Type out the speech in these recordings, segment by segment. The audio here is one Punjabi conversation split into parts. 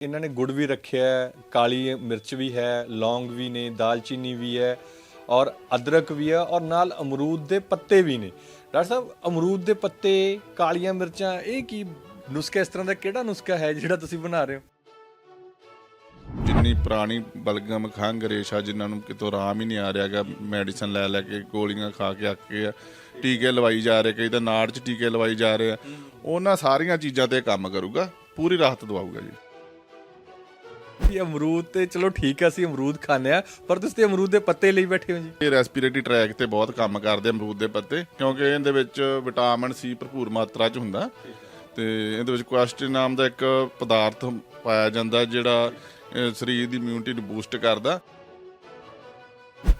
ਇਹਨਾਂ ਨੇ ਗੁੜ ਵੀ ਰੱਖਿਆ ਹੈ, ਕਾਲੀ ਮਿਰਚ ਵੀ ਹੈ, ਲੌਂਗ ਵੀ ਨੇ, ਦਾਲਚੀਨੀ ਵੀ ਹੈ ਔਰ ਅਦਰਕ ਵੀ ਹੈ ਔਰ ਨਾਲ ਅਮਰੂਦ ਦੇ ਪੱਤੇ ਵੀ ਨੇ। ਡਾਕਟਰ ਸਾਹਿਬ, ਅਮਰੂਦ ਦੇ ਪੱਤੇ, ਕਾਲੀਆਂ ਮਿਰਚਾਂ, ਇਹ ਕੀ ਨੁਸਖਾ ਇਸ ਤਰ੍ਹਾਂ ਦਾ ਕਿਹੜਾ ਨੁਸਖਾ ਹੈ ਜਿਹੜਾ ਤੁਸੀਂ ਬਣਾ ਰਹੇ ਹੋ? ਜਿੰਨੀ ਪੁਰਾਣੀ ਬਲਗਮ ਖੰਘ ਰੇਸ਼ਾ ਜਿਨ੍ਹਾਂ ਨੂੰ ਕਿਤੋਂ ਆਰਾਮ ਹੀ ਨਹੀਂ ਆ ਰਿਹਾਗਾ ਮੈਡੀਸਨ ਲੈ ਲੈ ਕੇ ਗੋਲੀਆਂ ਖਾ ਕੇ ਅੱਕੇ ਆ, ਟੀਕੇ ਲਵਾਈ ਜਾ ਰਹੇ, ਕਈ ਤਾਂ ਨਾੜ 'ਚ ਟੀਕੇ ਲਵਾਈ ਜਾ ਰਹੇ ਆ, ਉਹਨਾਂ ਸਾਰੀਆਂ ਚੀਜ਼ਾਂ ਤੇ ਕੰਮ ਕਰੂਗਾ, ਪੂਰੀ ਰਾਹਤ ਦਵਾਊਗਾ ਜੀ। ਵੀ ਅਮਰੂਦ ਤੇ ਚਲੋ ਠੀਕ ਹੈ ਅਸੀਂ ਅਮਰੂਦ ਖਾਂਦੇ ਆ ਪਰ ਤੁਸੀਂ ਤੇ ਅਮਰੂਦ ਦੇ ਪੱਤੇ ਲਈ ਬੈਠੇ ਹੋ ਜੀ। ਇਹ ਰੈਸਪੀਰੇਟਰੀ ਟਰੈਕ ਤੇ ਬਹੁਤ ਕੰਮ ਕਰਦੇ ਅਮਰੂਦ ਦੇ ਪੱਤੇ ਕਿਉਂਕਿ ਇਹਦੇ ਵਿੱਚ ਵਿਟਾਮਿਨ ਸੀ ਭਰਪੂਰ ਮਾਤਰਾ 'ਚ ਹੁੰਦਾ। ਤੇ ਇਹਦੇ ਵਿੱਚ ਕੁਐਸਟਿਨ ਨਾਮ ਦਾ ਇੱਕ ਪਦਾਰਥ ਪਾਇਆ ਜਾਂਦਾ ਜਿਹੜਾ ਅਹ, ਸਰੀਰ ਦੀ ਇਮਿਊਨਿਟੀ ਨੂੰ ਬੂਸਟ ਕਰਦਾ।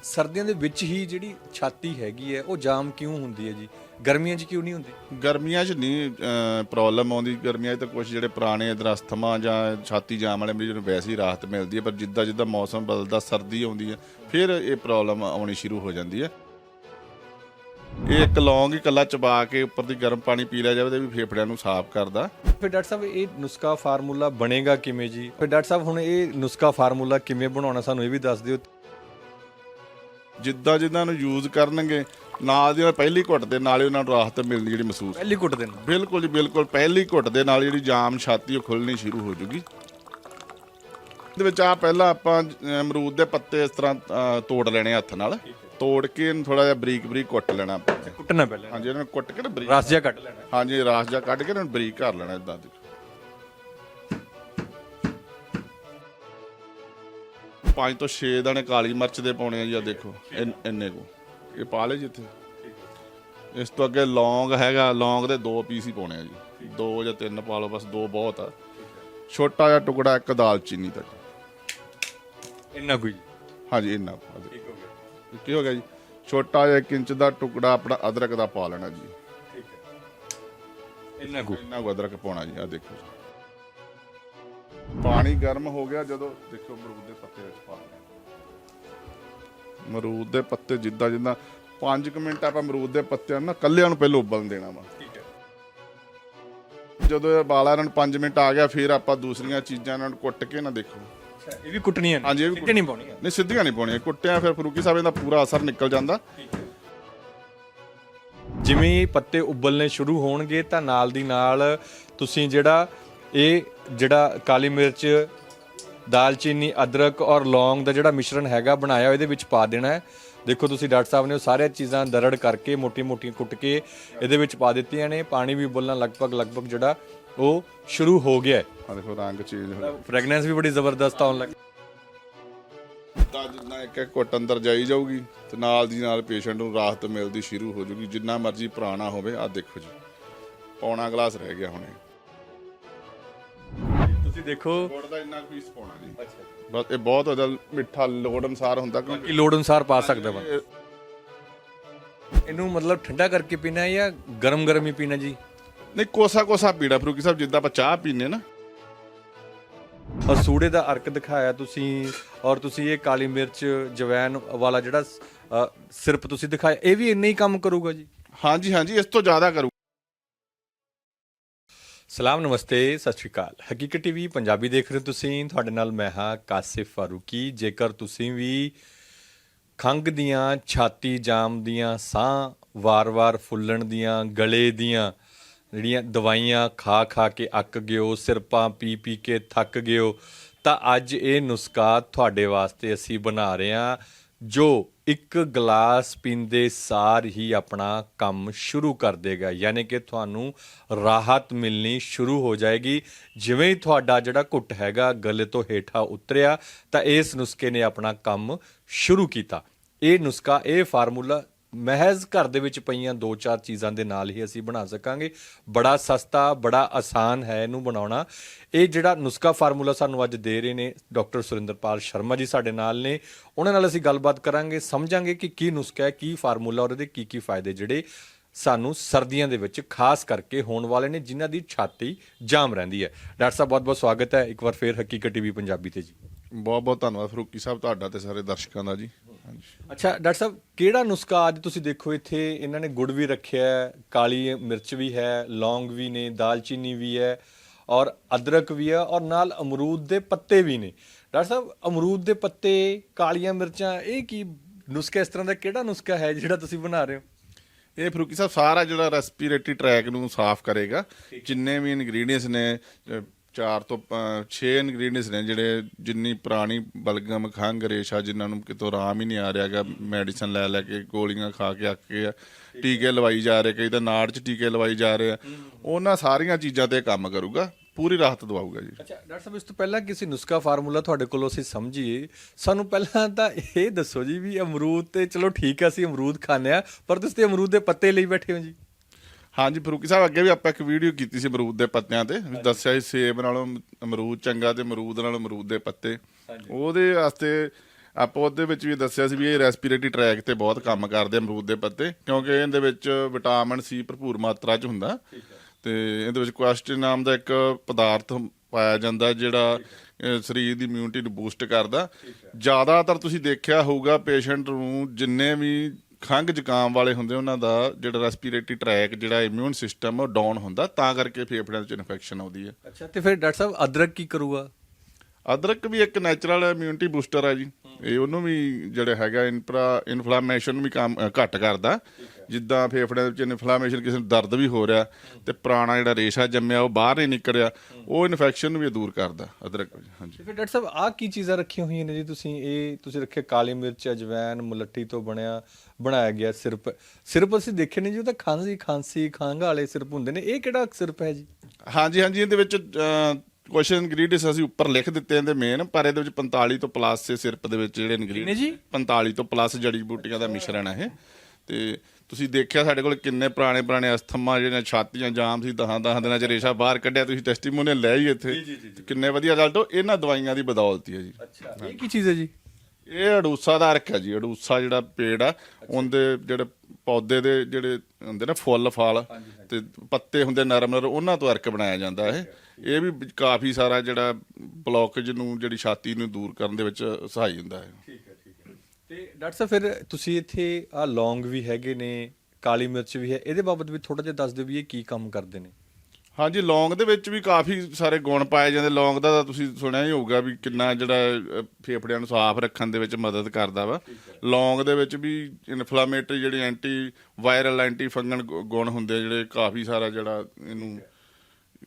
ਸਰਦੀਆਂ ਦੇ ਵਿੱਚ ਹੀ ਜਿਹੜੀ ਛਾਤੀ ਹੈਗੀ ਹੈ ਉਹ ਜਾਮ ਕਿਉਂ ਹੁੰਦੀ ਹੈ ਜੀ? ਗਰਮੀਆਂ 'ਚ ਕਿਉਂ ਨਹੀਂ ਹੁੰਦੀ? ਗਰਮੀਆਂ 'ਚ ਨਹੀਂ ਪ੍ਰੋਬਲਮ ਆਉਂਦੀ। ਗਰਮੀਆਂ 'ਚ ਤਾਂ ਕੁਝ ਜਿਹੜੇ ਪੁਰਾਣੇ ਦਰਸਥਮਾ ਜਾਂ ਛਾਤੀ ਜਾਮ ਵਾਲੇ ਮਰੀਜ਼ ਨੂੰ ਵੈਸੇ ਹੀ ਰਾਹਤ ਮਿਲਦੀ ਹੈ ਪਰ ਜਿੱਦਾਂ ਜਿੱਦਾਂ ਮੌਸਮ ਬਦਲਦਾ ਸਰਦੀ ਆਉਂਦੀ ਹੈ ਫਿਰ ਇਹ ਪ੍ਰੋਬਲਮ ਆਉਣੀ ਸ਼ੁਰੂ ਹੋ ਜਾਂਦੀ ਹੈ। ਇਹ ਇੱਕ ਲੌਂਗ ਹੀ ਕੱਲਾ ਚਬਾ ਕੇ ਉੱਪਰ ਦੀ ਗਰਮ ਪਾਣੀ ਪੀ ਲਿਆ ਜਾਵੇ ਤੇ ਵੀ ਫੇਫੜਿਆਂ ਨੂੰ ਸਾਫ਼ ਕਰਦਾ। ਫਿਰ ਡਾਕਟਰ ਸਾਹਿਬ ਇਹ ਨੁਸਖਾ ਫਾਰਮੂਲਾ ਬਣੇਗਾ ਕਿਵੇਂ ਜੀ? ਫਿਰ ਡਾਕਟਰ ਸਾਹਿਬ ਹੁਣ ਇਹ ਨੁਸਖਾ ਫਾਰਮੂਲਾ ਕਿਵੇਂ ਬਣਾਉਣਾ ਸਾਨੂੰ ਇਹ ਵੀ ਦੱਸ ਦਿਓ। ਜਿੱਦਾਂ ਜਿੱਦਾਂ ਨੂੰ ਯੂਜ਼ ਕਰਨਗੇ ਨਾਲ ਦੀ ਪਹਿਲੀ ਘੁੱਟ ਦੇ ਨਾਲ ਹੀ ਨੂੰ ਰਾਹਤ ਮਿਲਣੀ ਜਿਹੜੀ ਮਹਿਸੂਸ ਪਹਿਲੀ ਘੁੱਟ ਦੇ ਨਾਲ। ਬਿਲਕੁਲ ਜੀ ਬਿਲਕੁਲ। ਪਹਿਲੀ ਘੁੱਟ ਦੇ ਨਾਲ ਜਿਹੜੀ ਜਾਮ ਛਾਤੀ ਉਹ ਖੁੱਲਣੀ ਸ਼ੁਰੂ ਹੋ ਜੂਗੀ। ਦੇ ਵਿੱਚ ਆ ਪਹਿਲਾਂ ਆਪਾਂ ਅਮਰੂਦ ਦੇ ਪੱਤੇ ਇਸ ਤਰ੍ਹਾਂ ਤੋੜ ਲੈਣੇ ਹੱਥ ਨਾਲ। ਤੋੜ ਕੇ ਇਹਨੂੰ ਥੋੜਾ ਜਿਹਾ ਬਰੀਕ ਬਰੀਕ ਕੁੱਟ ਲੈਣਾ ਕੁੱਟਣਾ ਪਹਿਲਾਂ ਹਾਂਜੀ ਇਹਨਾਂ ਕੁੱਟ ਕੇ ਨਾ ਬਰੀਕ ਰਸ ਜਿਹਾ ਕੱਢ ਲੈਣਾ। ਹਾਂਜੀ ਰਸ ਜਿਹਾ ਕੱਢ ਕੇ ਇਹਨਾਂ ਬਰੀਕ ਕਰ ਲੈਣਾ ਇਦਾਂ ਦੇ। ਪੰਜ ਤੋਂ 6 ਦਾਣੇ ਕਾਲੀ ਮਿਰਚ ਦੇ ਪਾਉਣੇ ਆ ਜੀ ਆ ਦੇਖੋ ਇੰਨੇ ਕੋ। ਇਹ ਪਾ ਲਏ ਜਿੱਥੇ ਇਸ ਤੋਂ ਅੱਗੇ ਲੌਂਗ ਹੈਗਾ ਲੌਂਗ ਦੇ ਦੋ ਪੀਸ ਹੀ ਪਾਉਣੇ ਆ ਜੀ। ਦੋ ਜਾਂ ਤਿੰਨ ਪਾ ਲਓ ਬਸ ਦੋ ਬਹੁਤ ਆ। ਛੋਟਾ ਜਿਹਾ ਟੁਕੜਾ ਇੱਕ ਦਾਲਚੀਨੀ ਦਾ ਜੀ। ਇੰਨਾ ਕੁ ਜੀ। ਹਾਂਜੀ ਇੰਨਾ ਪਾ ਦਿਓ ਠੀਕ ਹੋ ਗਿਆ। ਕੀ ਹੋ ਗਿਆ ਜੀ? ਛੋਟਾ ਜਿਹਾ 1 ਇੰਚ ਦਾ ਟੁਕੜਾ ਆਪਣਾ ਅਦਰਕ ਦਾ ਪਾ ਲੈਣਾ ਜੀ। ਇੰਨਾ ਕੁ। ਇੰਨਾ ਕੁ ਅਦਰਕ ਪਾਉਣਾ ਜੀ ਆ ਦੇਖੋ ਜੀ। ਪਾਣੀ ਗਰਮ ਹੋ ਗਿਆ ਜਦੋਂ ਦੇਖੋ ਅਮਰੂਦ ਦੇ ਪੱਤੇ ਵਿੱਚ ਪਾ ਦੇਣੇ ਅਮਰੂਦ ਦੇ ਪੱਤੇ ਜਿੱਦਾਂ ਜਿੱਦਾਂ 5 ਮਿੰਟ ਆਪਾਂ ਅਮਰੂਦ ਦੇ ਪੱਤਿਆਂ ਨੂੰ ਨਾ ਕੱਲਿਆਂ ਨੂੰ ਪਹਿਲਾਂ ਉਬਲਣ ਦੇਣਾ ਵਾ। ਠੀਕ ਹੈ। ਜਦੋਂ ਇਹ ਬਾਲਾ ਨੂੰ 5 ਮਿੰਟ ਆ ਗਿਆ ਫਿਰ ਆਪਾਂ ਦੂਸਰੀਆਂ ਚੀਜ਼ਾਂ ਇਹਨਾਂ ਨੂੰ ਕੁੱਟ ਕੇ ਨਾ ਦੇਖੋ। ਇਹ ਵੀ ਕੁੱਟਣੀਆਂ ਨੇ? ਹਾਂਜੀ, ਇਹ ਵੀ ਨਹੀਂ ਪਾਉਣੀਆਂ? ਨਹੀਂ ਸਿੱਧੀਆਂ ਨਹੀਂ ਪਾਉਣੀਆਂ। ਕੁੱਟਿਆਂ ਫਿਰ ਫਰੂਕੀ ਸਾਹਿਬ ਇਹਦਾ ਪੂਰਾ ਅਸਰ ਨਿਕਲ ਜਾਂਦਾ। ਜਿਵੇਂ ਹੀ ਪੱਤੇ ਉਬਲਨੇ ਸ਼ੁਰੂ ਹੋਣਗੇ ਤਾਂ ਨਾਲ ਦੀ ਨਾਲ ਤੁਸੀਂ ਜਿਹੜਾ ਇਹ ਜਿਹੜਾ ਕਾਲੀ ਮਿਰਚ ਦਾਲਚੀਨੀ ਅਦਰਕ ਔਰ ਲੌਂਗ ਦਾ ਜਿਹੜਾ ਮਿਸ਼ਰਣ ਹੈਗਾ ਬਣਾਇਆ ਇਹਦੇ ਵਿੱਚ ਪਾ ਦੇਣਾ ਹੈ। ਦੇਖੋ ਤੁਸੀਂ ਡਾਕਟਰ ਸਾਹਿਬ ਨੇ ਉਹ ਸਾਰੀਆਂ ਚੀਜ਼ਾਂ ਦਰੜ ਕਰਕੇ ਮੋਟੀ-ਮੋਟੀ ਕੁੱਟ ਕੇ ਇਹਦੇ ਵਿੱਚ ਪਾ ਦਿੱਤੀਆਂ ਨੇ। ਪਾਣੀ ਵੀ ਉਬਲਣਾ ਲਗਭਗ ਲਗਭਗ ਜਿਹੜਾ ਉਹ ਸ਼ੁਰੂ ਹੋ ਗਿਆ ਹੈ। ਆ ਦੇਖੋ ਰੰਗ ਚੇਂਜ ਹੋ ਫ੍ਰੈਗਨੈਂਸ ਵੀ ਬੜੀ ਜ਼ਬਰਦਸਤ ਆਉਣ ਲੱਗ ਤਾਂ ਜਿੰਨਾ ਇੱਕ ਇੱਕ ਘੁੱਟ ਅੰਦਰ ਜਾਈ ਜਾਊਗੀ ਤੇ ਨਾਲ ਦੀ ਨਾਲ ਪੇਸ਼ੈਂਟ ਨੂੰ ਰਾਹਤ ਮਿਲਦੀ ਸ਼ੁਰੂ ਹੋ ਜੂਗੀ। ਜਿੰਨਾ ਮਰਜ਼ੀ ਪੁਰਾਣਾ ਹੋਵੇ ਆ ਦੇਖੋ ਜੀ। ਪੌਣਾ ਗਲਾਸ ਰਹਿ ਗਿਆ ਹੁਣੇ ਤੁਸੀਂ ਦੇਖੋ। ਗੁੜ ਦਾ ਇੰਨਾ ਪੀਸ ਪਾਉਣਾ ਜੀ। ਬਸ ਇਹ ਬਹੁਤ ਉਹਦਾ ਮਿੱਠਾ ਲੋੜ ਅਨਸਾਰ ਹੁੰਦਾ ਕਿ ਕਿਉਂਕਿ ਲੋੜ ਅਨੁਸਾਰ ਪਾ ਸਕਦਾ ਵਾ ਇਹ ਇਹਨੂੰ ਮਤਲਬ ਠੰਡਾ ਕਰਕੇ ਪੀਣਾ ਹੈ ਜਾਂ ਗਰਮ-ਗਰਮ ਹੀ ਪੀਣਾ ਜੀ? ਨਹੀਂ ਕੋਸਾ ਕੋਸਾ ਪੀੜਾ ਫਰੂਕੀ ਸਾਹਿਬ ਜਿੱਦਾਂ ਆਪਾਂ ਚਾਹ ਪੀਨੇ ਨਾ। ਔਰ ਸੂੜੇ ਦਾ ਅਰਕ ਦਿਖਾਇਆ ਤੁਸੀਂ ਔਰ ਤੁਸੀਂ ਇਹ ਕਾਲੀ ਮਿਰਚ ਜਵੈਨ ਵਾਲਾ ਜਿਹੜਾ ਅ, ਸਿਰਪ ਤੁਸੀਂ ਦਿਖਾਇਆ ਇਹ ਵੀ ਇੰਨਾ ਹੀ ਕੰਮ ਕਰੂਗਾ ਜੀ? ਹਾਂਜੀ ਹਾਂਜੀ ਇਸ ਤੋਂ ਜ਼ਿਆਦਾ ਕਰੂ ਸਲਾਮ, ਨਮਸਤੇ, ਸਤਿ ਸ਼੍ਰੀ ਅਕਾਲ। ਹਕੀਕਤ ਟੀਵੀ ਪੰਜਾਬੀ ਦੇਖ ਰਹੇ ਹੋ ਤੁਸੀਂ। ਤੁਹਾਡੇ ਨਾਲ ਮੈਂ ਹਾਂ ਕਾਸਿਫ ਫਾਰੂਕੀ। ਜੇਕਰ ਤੁਸੀਂ ਵੀ ਖੰਗ ਦੀਆਂ, ਛਾਤੀ ਜਾਮ ਦੀਆਂ, ਸਾਹ ਵਾਰ-ਵਾਰ ਫੁੱਲਣ ਦੀਆਂ, ਗਲੇ ਦੀਆਂ ਜਿਹੜੀਆਂ ਦਵਾਈਆਂ ਖਾ ਖਾ ਕੇ ਅੱਕ ਗਿਓ ਸਿਰਪਾਂ ਪੀ ਪੀ ਕੇ ਥੱਕ ਗਿਓ ਤਾਂ ਅੱਜ ਇਹ ਨੁਸਖਾ ਤੁਹਾਡੇ ਵਾਸਤੇ ਅਸੀਂ ਬਣਾ ਰਹੇ ਹਾਂ, ਜੋ ਇੱਕ ਗਲਾਸ ਪੀਂਦੇ ਸਾਰ ਹੀ ਆਪਣਾ ਕੰਮ ਸ਼ੁਰੂ ਕਰ ਦੇਗਾ, ਯਾਨੀ ਕਿ ਤੁਹਾਨੂੰ ਰਾਹਤ ਮਿਲਣੀ ਸ਼ੁਰੂ ਹੋ ਜਾਏਗੀ। ਜਿਵੇਂ ਹੀ ਤੁਹਾਡਾ ਜਿਹੜਾ ਘੁੱਟ ਹੈਗਾ, ਗਲੇ ਤੋਂ ਹੇਠਾਂ ਉਤਰਿਆ, ਤਾਂ ਇਸ ਨੁਸਖੇ ਨੇ ਆਪਣਾ ਕੰਮ ਸ਼ੁਰੂ ਕੀਤਾ। ਇਹ ਨੁਸਖਾ, ਇਹ ਫਾਰਮੂਲਾ ਮਹਿਜ਼ ਘਰ ਦੇ ਵਿੱਚ ਪਈਆਂ ਦੋ ਚਾਰ ਚੀਜ਼ਾਂ ਦੇ ਨਾਲ ਹੀ ਅਸੀਂ ਬਣਾ ਸਕਾਂਗੇ। ਬੜਾ ਸਸਤਾ, ਬੜਾ ਆਸਾਨ ਹੈ ਇਹਨੂੰ ਬਣਾਉਣਾ। ਇਹ ਜਿਹੜਾ ਨੁਸਖਾ ਫਾਰਮੂਲਾ ਸਾਨੂੰ ਅੱਜ ਦੇ ਰਹੇ ਨੇ ਡਾਕਟਰ ਸੁਰਿੰਦਰਪਾਲ ਸ਼ਰਮਾ ਜੀ ਸਾਡੇ ਨਾਲ ਨੇ। ਉਹਨਾਂ ਨਾਲ ਅਸੀਂ ਗੱਲਬਾਤ ਕਰਾਂਗੇ, ਸਮਝਾਂਗੇ ਕਿ ਕੀ ਨੁਸਖਾ ਹੈ, ਕੀ ਫਾਰਮੂਲਾ ਔਰ ਇਹਦੇ ਕੀ ਕੀ ਫਾਇਦੇ ਜਿਹੜੇ ਸਾਨੂੰ ਸਰਦੀਆਂ ਦੇ ਵਿੱਚ ਖਾਸ ਕਰਕੇ ਹੋਣ ਵਾਲੇ ਨੇ, ਜਿਨ੍ਹਾਂ ਦੀ ਛਾਤੀ ਜਾਮ ਰਹਿੰਦੀ ਹੈ। ਡਾਕਟਰ ਸਾਹਿਬ ਬਹੁਤ ਬਹੁਤ ਸਵਾਗਤ ਹੈ। ਇੱਕ ਵਾਰ ਫੇਰ ਹਕੀਕਤ ਟੀਵੀ ਪੰਜਾਬੀ ਤੇ ਜੀ। ਬਹੁਤ ਬਹੁਤ ਧੰਨਵਾਦ ਫਰੂਕੀ ਸਾਹਿਬ ਤੁਹਾਡਾ ਤੇ ਸਾਰੇ ਦਰਸ਼ਕਾਂ ਦਾ ਜੀ। ਹਾਂਜੀ। ਅੱਛਾ ਡਾਕਟਰ ਸਾਹਿਬ ਕਿਹੜਾ ਨੁਸਖਾ ਅੱਜ ਤੁਸੀਂ ਦੇਖੋ ਇੱਥੇ? ਇਹਨਾਂ ਨੇ ਗੁੜ ਵੀ ਰੱਖਿਆ ਹੈ ਕਾਲੀ ਮਿਰਚ ਵੀ ਹੈ ਲੌਂਗ ਵੀ ਨੇ ਦਾਲਚੀਨੀ ਵੀ ਹੈ ਔਰ ਅਦਰਕ ਵੀ ਆ ਔਰ ਨਾਲ ਅਮਰੂਦ ਦੇ ਪੱਤੇ ਵੀ ਨੇ। ਡਾਕਟਰ ਸਾਹਿਬ ਅਮਰੂਦ ਦੇ ਪੱਤੇ ਕਾਲੀਆਂ ਮਿਰਚਾਂ ਇਹ ਕੀ ਨੁਸਖਾ ਇਸ ਤਰ੍ਹਾਂ ਦਾ ਕਿਹੜਾ ਨੁਸਖਾ ਹੈ ਜਿਹੜਾ ਤੁਸੀਂ ਬਣਾ ਰਹੇ ਹੋ? ਇਹ ਫਰੂਕੀ ਸਾਹਿਬ ਸਾਰਾ ਜਿਹੜਾ ਰੈਸਪੀਰੇਟਰੀ ਟਰੈਕ ਨੂੰ ਸਾਫ਼ ਕਰੇਗਾ। ਜਿੰਨੇ ਵੀ ਇਨਗਰੀਡੀਅੰਟਸ ਨੇ ਅਹ, ਚਾਰ ਤੋਂ 6 ਇਨਗਰੀਡੀਅੰਟਸ ਨੇ ਜਿਹੜੇ ਜਿੰਨੀ ਪੁਰਾਣੀ ਬਲਗਮ, ਖੰਘ, ਰੇਸ਼ਾ ਜਿਨ੍ਹਾਂ ਨੂੰ ਕਿਤੋਂ ਆਰਾਮ ਹੀ ਨਹੀਂ ਆ ਰਿਹਾਗਾ ਮੈਡੀਸਨ ਲੈ ਲੈ ਕੇ ਗੋਲੀਆਂ ਖਾ ਕੇ ਅੱਕੇ ਆ, ਟੀਕੇ ਲਵਾਈ ਜਾ ਰਹੇ, ਕਈ ਤਾਂ ਨਾੜ 'ਚ ਟੀਕੇ ਲਵਾਈ ਜਾ ਰਹੇ ਆ। ਉਹਨਾਂ ਸਾਰੀਆਂ ਚੀਜ਼ਾਂ ਤੇ ਕੰਮ ਕਰੂਗਾ, ਪੂਰੀ ਰਾਹਤ ਦਵਾਊਗਾ ਜੀ। ਅੱਛਾ, ਡਾਕਟਰ ਸਾਹਿਬ, ਇਸ ਤੋਂ ਪਹਿਲਾਂ ਕਿਸੇ ਨੁਸਖਾ ਫਾਰਮੂਲਾ ਤੁਹਾਡੇ ਕੋਲੋਂ ਅਸੀਂ ਸਮਝੀਏ, ਸਾਨੂੰ ਪਹਿਲਾਂ ਤਾਂ ਇਹ ਦੱਸੋ ਜੀ ਵੀ ਅਮਰੂਦ ਤੇ, ਚਲੋ ਠੀਕ ਆ, ਅਸੀਂ ਅਮਰੂਦ ਖਾਂਦੇ ਆ, ਪਰ ਤੁਸੀਂ ਤੇ ਅਮਰੂਦ ਦੇ ਪੱਤੇ ਲਈ ਬੈਠੇ ਹੋ ਜੀ। ਹਾਂਜੀ ਫਰੂਕੀ ਸਾਹਿਬ ਅੱਗੇ ਵੀ ਆਪਾਂ ਇੱਕ ਵੀਡੀਓ ਕੀਤੀ ਸੀ ਅਮਰੂਦ ਦੇ ਪੱਤਿਆਂ ਤੇ ਵੀ ਦੱਸਿਆ ਸੀ ਸੇਬ ਨਾਲੋਂ ਅਮਰੂਦ ਚੰਗਾ ਤੇ ਅਮਰੂਦ ਨਾਲੋਂ ਅਮਰੂਦ ਦੇ ਪੱਤੇ। ਉਹਦੇ ਵਾਸਤੇ ਆਪਾਂ ਉਹਦੇ ਵਿੱਚ ਵੀ ਦੱਸਿਆ ਸੀ ਵੀ ਇਹ ਰੈਸਪੀਰੇਟਰੀ ਟਰੈਕ ਤੇ ਬਹੁਤ ਕੰਮ ਕਰਦੇ ਅਮਰੂਦ ਦੇ ਪੱਤੇ ਕਿਉਂਕਿ ਇਹਦੇ ਵਿੱਚ ਵਿਟਾਮਿਨ ਸੀ ਭਰਪੂਰ ਮਾਤਰਾ 'ਚ ਹੁੰਦਾ। ਤੇ ਇਹਦੇ ਵਿੱਚ ਕੁਐਸਟਨ ਨਾਮ ਦਾ ਇੱਕ ਪਦਾਰਥ ਪਾਇਆ ਜਾਂਦਾ ਜਿਹੜਾ ਸਰੀਰ ਦੀ ਇਮਿਊਨਿਟੀ ਨੂੰ ਬੂਸਟ ਕਰਦਾ। ਜ਼ਿਆਦਾਤਰ ਤੁਸੀਂ ਦੇਖਿਆ ਹੋਊਗਾ ਪੇਸ਼ੈਂਟ ਨੂੰ ਜਿੰਨੇ ਵੀ ਖੰਘ ਜ਼ੁਕਾਮ ਵਾਲੇ ਹੁੰਦੇ ਉਹਨਾਂ ਦਾ ਜਿਹੜਾ ਰੈਸਪੀਰੇਟਰੀ ਟਰੈਕ ਜਿਹੜਾ ਇਮਿਊਨ ਸਿਸਟਮ ਉਹ ਡਾਊਨ ਹੁੰਦਾ ਤਾਂ ਕਰਕੇ ਫੇਫੜਿਆਂ 'ਚ ਇਨਫੈਕਸ਼ਨ ਆਉਂਦੀ ਹੈ। ਅੱਛਾ ਤੇ ਫਿਰ ਡਾਕਟਰ ਸਾਹਿਬ ਅਦਰਕ ਕੀ ਕਰੂਗਾ? ਅਦਰਕ ਵੀ ਇੱਕ ਨੈਚੁਰਲ ਇਮਿਊਨਿਟੀ ਬੂਸਟਰ ਹੈ ਜੀ। ਇਹ ਉਹਨੂੰ ਵੀ ਜਿਹੜਾ ਹੈਗਾ ਇਨਫਰਾ ਇਨਫਲੇਮੇਸ਼ਨ ਨੂੰ ਵੀ ਕੰਮ ਘੱਟ ਕਰਦਾ। ਜਿੱਦਾਂ ਫੇਫੜਿਆਂ ਦੇ ਵਿੱਚ ਇਨਫਲੇਮੇਸ਼ਨ ਕਿਸੇ ਨੂੰ ਦਰਦ ਵੀ ਹੋ ਰਿਹਾ ਤੇ ਪੁਰਾਣਾ ਜਿਹੜਾ ਰੇਸ਼ਾ ਜੰਮਿਆ ਉਹ ਬਾਹਰ ਨਹੀਂ ਨਿਕਲ ਰਿਹਾ ਉਹ ਇਨਫੈਕਸ਼ਨ ਨੂੰ ਵੀ ਦੂਰ ਕਰਦਾ ਅਦਰਕ ਹਾਂਜੀ। ਫਿਰ ਡਾਕਟਰ ਸਾਹਿਬ ਆਹ ਕੀ ਚੀਜ਼ਾਂ ਰੱਖੀਆਂ ਹੋਈਆਂ ਨੇ ਜੀ ਤੁਸੀਂ? ਇਹ ਤੁਸੀਂ ਰੱਖਿਆ ਕਾਲੀ ਮਿਰਚ ਅਜਵੈਨ ਮੁਲੱਠੀ ਤੋਂ ਬਣਿਆ ਬਣਾਇਆ ਗਿਆ ਸਿਰਪ। ਸਿਰਪ ਅਸੀਂ ਦੇਖੇ ਨੇ ਜੀ ਉਹ ਤਾਂ ਖਾਂਸੀ ਖਾਂਸੀ ਖੰਘ ਵਾਲੇ ਸਿਰਪ ਹੁੰਦੇ ਨੇ। ਇਹ ਕਿਹੜਾ ਸਿਰਪ ਹੈ ਜੀ? ਹਾਂਜੀ ਹਾਂਜੀ ਇਹਦੇ ਵਿੱਚ ਕੁਐਸਚਨ ਇੰਗਰੀਡੀਅੰਟਸ ਅਸੀਂ ਉੱਪਰ ਲਿਖ ਦਿੱਤੇ ਇਹਦੇ ਮੇਨ ਪਰ ਇਹਦੇ ਵਿੱਚ 45 ਤੋਂ ਪਲੱਸ ਸਿਰਪ ਦੇ ਵਿੱਚ ਜਿਹੜੇ ਇੰਗਰੀਡੀਅੰਟ ਜੀ? 45 ਤੋਂ ਪਲੱਸ ਜੜੀ ਬੂਟੀਆਂ ਦਾ ਮਿਸ਼ਰਣ ਹੈ ਇਹ। ਤੇ ਤੁਸੀਂ ਦੇਖਿਆ ਸਾਡੇ ਕੋਲ ਕਿੰਨੇ ਪੁਰਾਣੇ ਪੁਰਾਣੇ ਅਸਥਮਾ ਜਿਹੜੇ ਛਾਤੀਆਂ ਜਾਮ ਸੀ ਦਹਾਂ ਦਹਾਂ ਦਿਨਾਂ ਚ ਰੇਸ਼ਾ ਬਾਹਰ ਕੱਢਿਆ ਤੁਸੀਂ ਟੈਸਟੀਮੋਨੀਅਲ ਲੈ ਹੀ ਇੱਥੇ। ਕਿੰਨੇ ਵਧੀਆ ਰਿਜ਼ਲਟ ਉਹ ਇਹਨਾਂ ਦਵਾਈਆਂ ਦੀ ਬਦੌਲਤ ਹੀ ਹੈ ਜੀ। ਅੱਛਾ। ਇਹ ਕੀ ਚੀਜ਼ ਹੈ ਜੀ? ਇਹ ਅਡੂਸਾ ਦਾ ਅਰਕ ਹੈ ਜੀ ਅਡੂਸਾ ਜਿਹੜਾ ਪੇੜ ਆ ਉਹਦੇ ਜਿਹੜੇ ਪੌਦੇ ਦੇ ਜਿਹੜੇ ਹੁੰਦੇ ਨੇ ਫੁੱਲ ਫਲ ਤੇ ਪੱਤੇ ਹੁੰਦੇ ਨਰਮ ਨਰਮ ਉਹਨਾਂ ਤੋਂ ਅਰਕ ਬਣਾਇਆ ਜਾਂਦਾ ਇਹ। ਇਹ ਵੀ ਕਾਫੀ ਸਾਰਾ ਜਿਹੜਾ ਬਲੌਕੇਜ ਨੂੰ ਜਿਹੜੀ ਛਾਤੀ ਨੂੰ ਦੂਰ ਕਰਨ ਦੇ ਵਿੱਚ ਸਹਾਈ ਹੁੰਦਾ ਹੈ ਹੈ ਹੈ। ਡਾਕਟਰ ਸਾਹਿਬ ਫਿਰ ਤੁਸੀਂ ਇੱਥੇ ਆ ਲੌਂਗ ਵੀ ਹੈਗੇ ਨੇ ਕਾਲੀ ਮਿਰਚ ਵੀ ਹੈ ਇਹਦੇ ਬਾਬਤ ਵੀ ਥੋੜਾ ਜਿਹਾ ਦੱਸ ਦਿਓ ਵੀ ਇਹ ਕੀ ਕੰਮ ਕਰਦੇ ਨੇ। ਹਾਂਜੀ ਲੌਂਗ ਦੇ ਵਿੱਚ ਵੀ ਕਾਫੀ ਸਾਰੇ ਗੁਣ ਪਾਏ ਜਾਂਦੇ। ਲੌਂਗ ਦਾ ਤਾਂ ਤੁਸੀਂ ਸੁਣਿਆ ਹੀ ਹੋਊਗਾ ਵੀ ਕਿੰਨਾ ਜਿਹੜਾ ਫੇਫੜਿਆਂ ਨੂੰ ਸਾਫ਼ ਰੱਖਣ ਦੇ ਵਿੱਚ ਮਦਦ ਕਰਦਾ ਵਾ। ਲੌਂਗ ਦੇ ਵਿੱਚ ਵੀ ਇਨਫਲੇਮੇਟਰੀ ਜਿਹੜੀ ਐਂਟੀ ਵਾਇਰਲ ਐਂਟੀ ਫੰਗਲ ਗੁਣ ਹੁੰਦੇ ਆ ਜਿਹੜੇ ਕਾਫੀ ਸਾਰਾ ਜਿਹੜਾ ਇਹਨੂੰ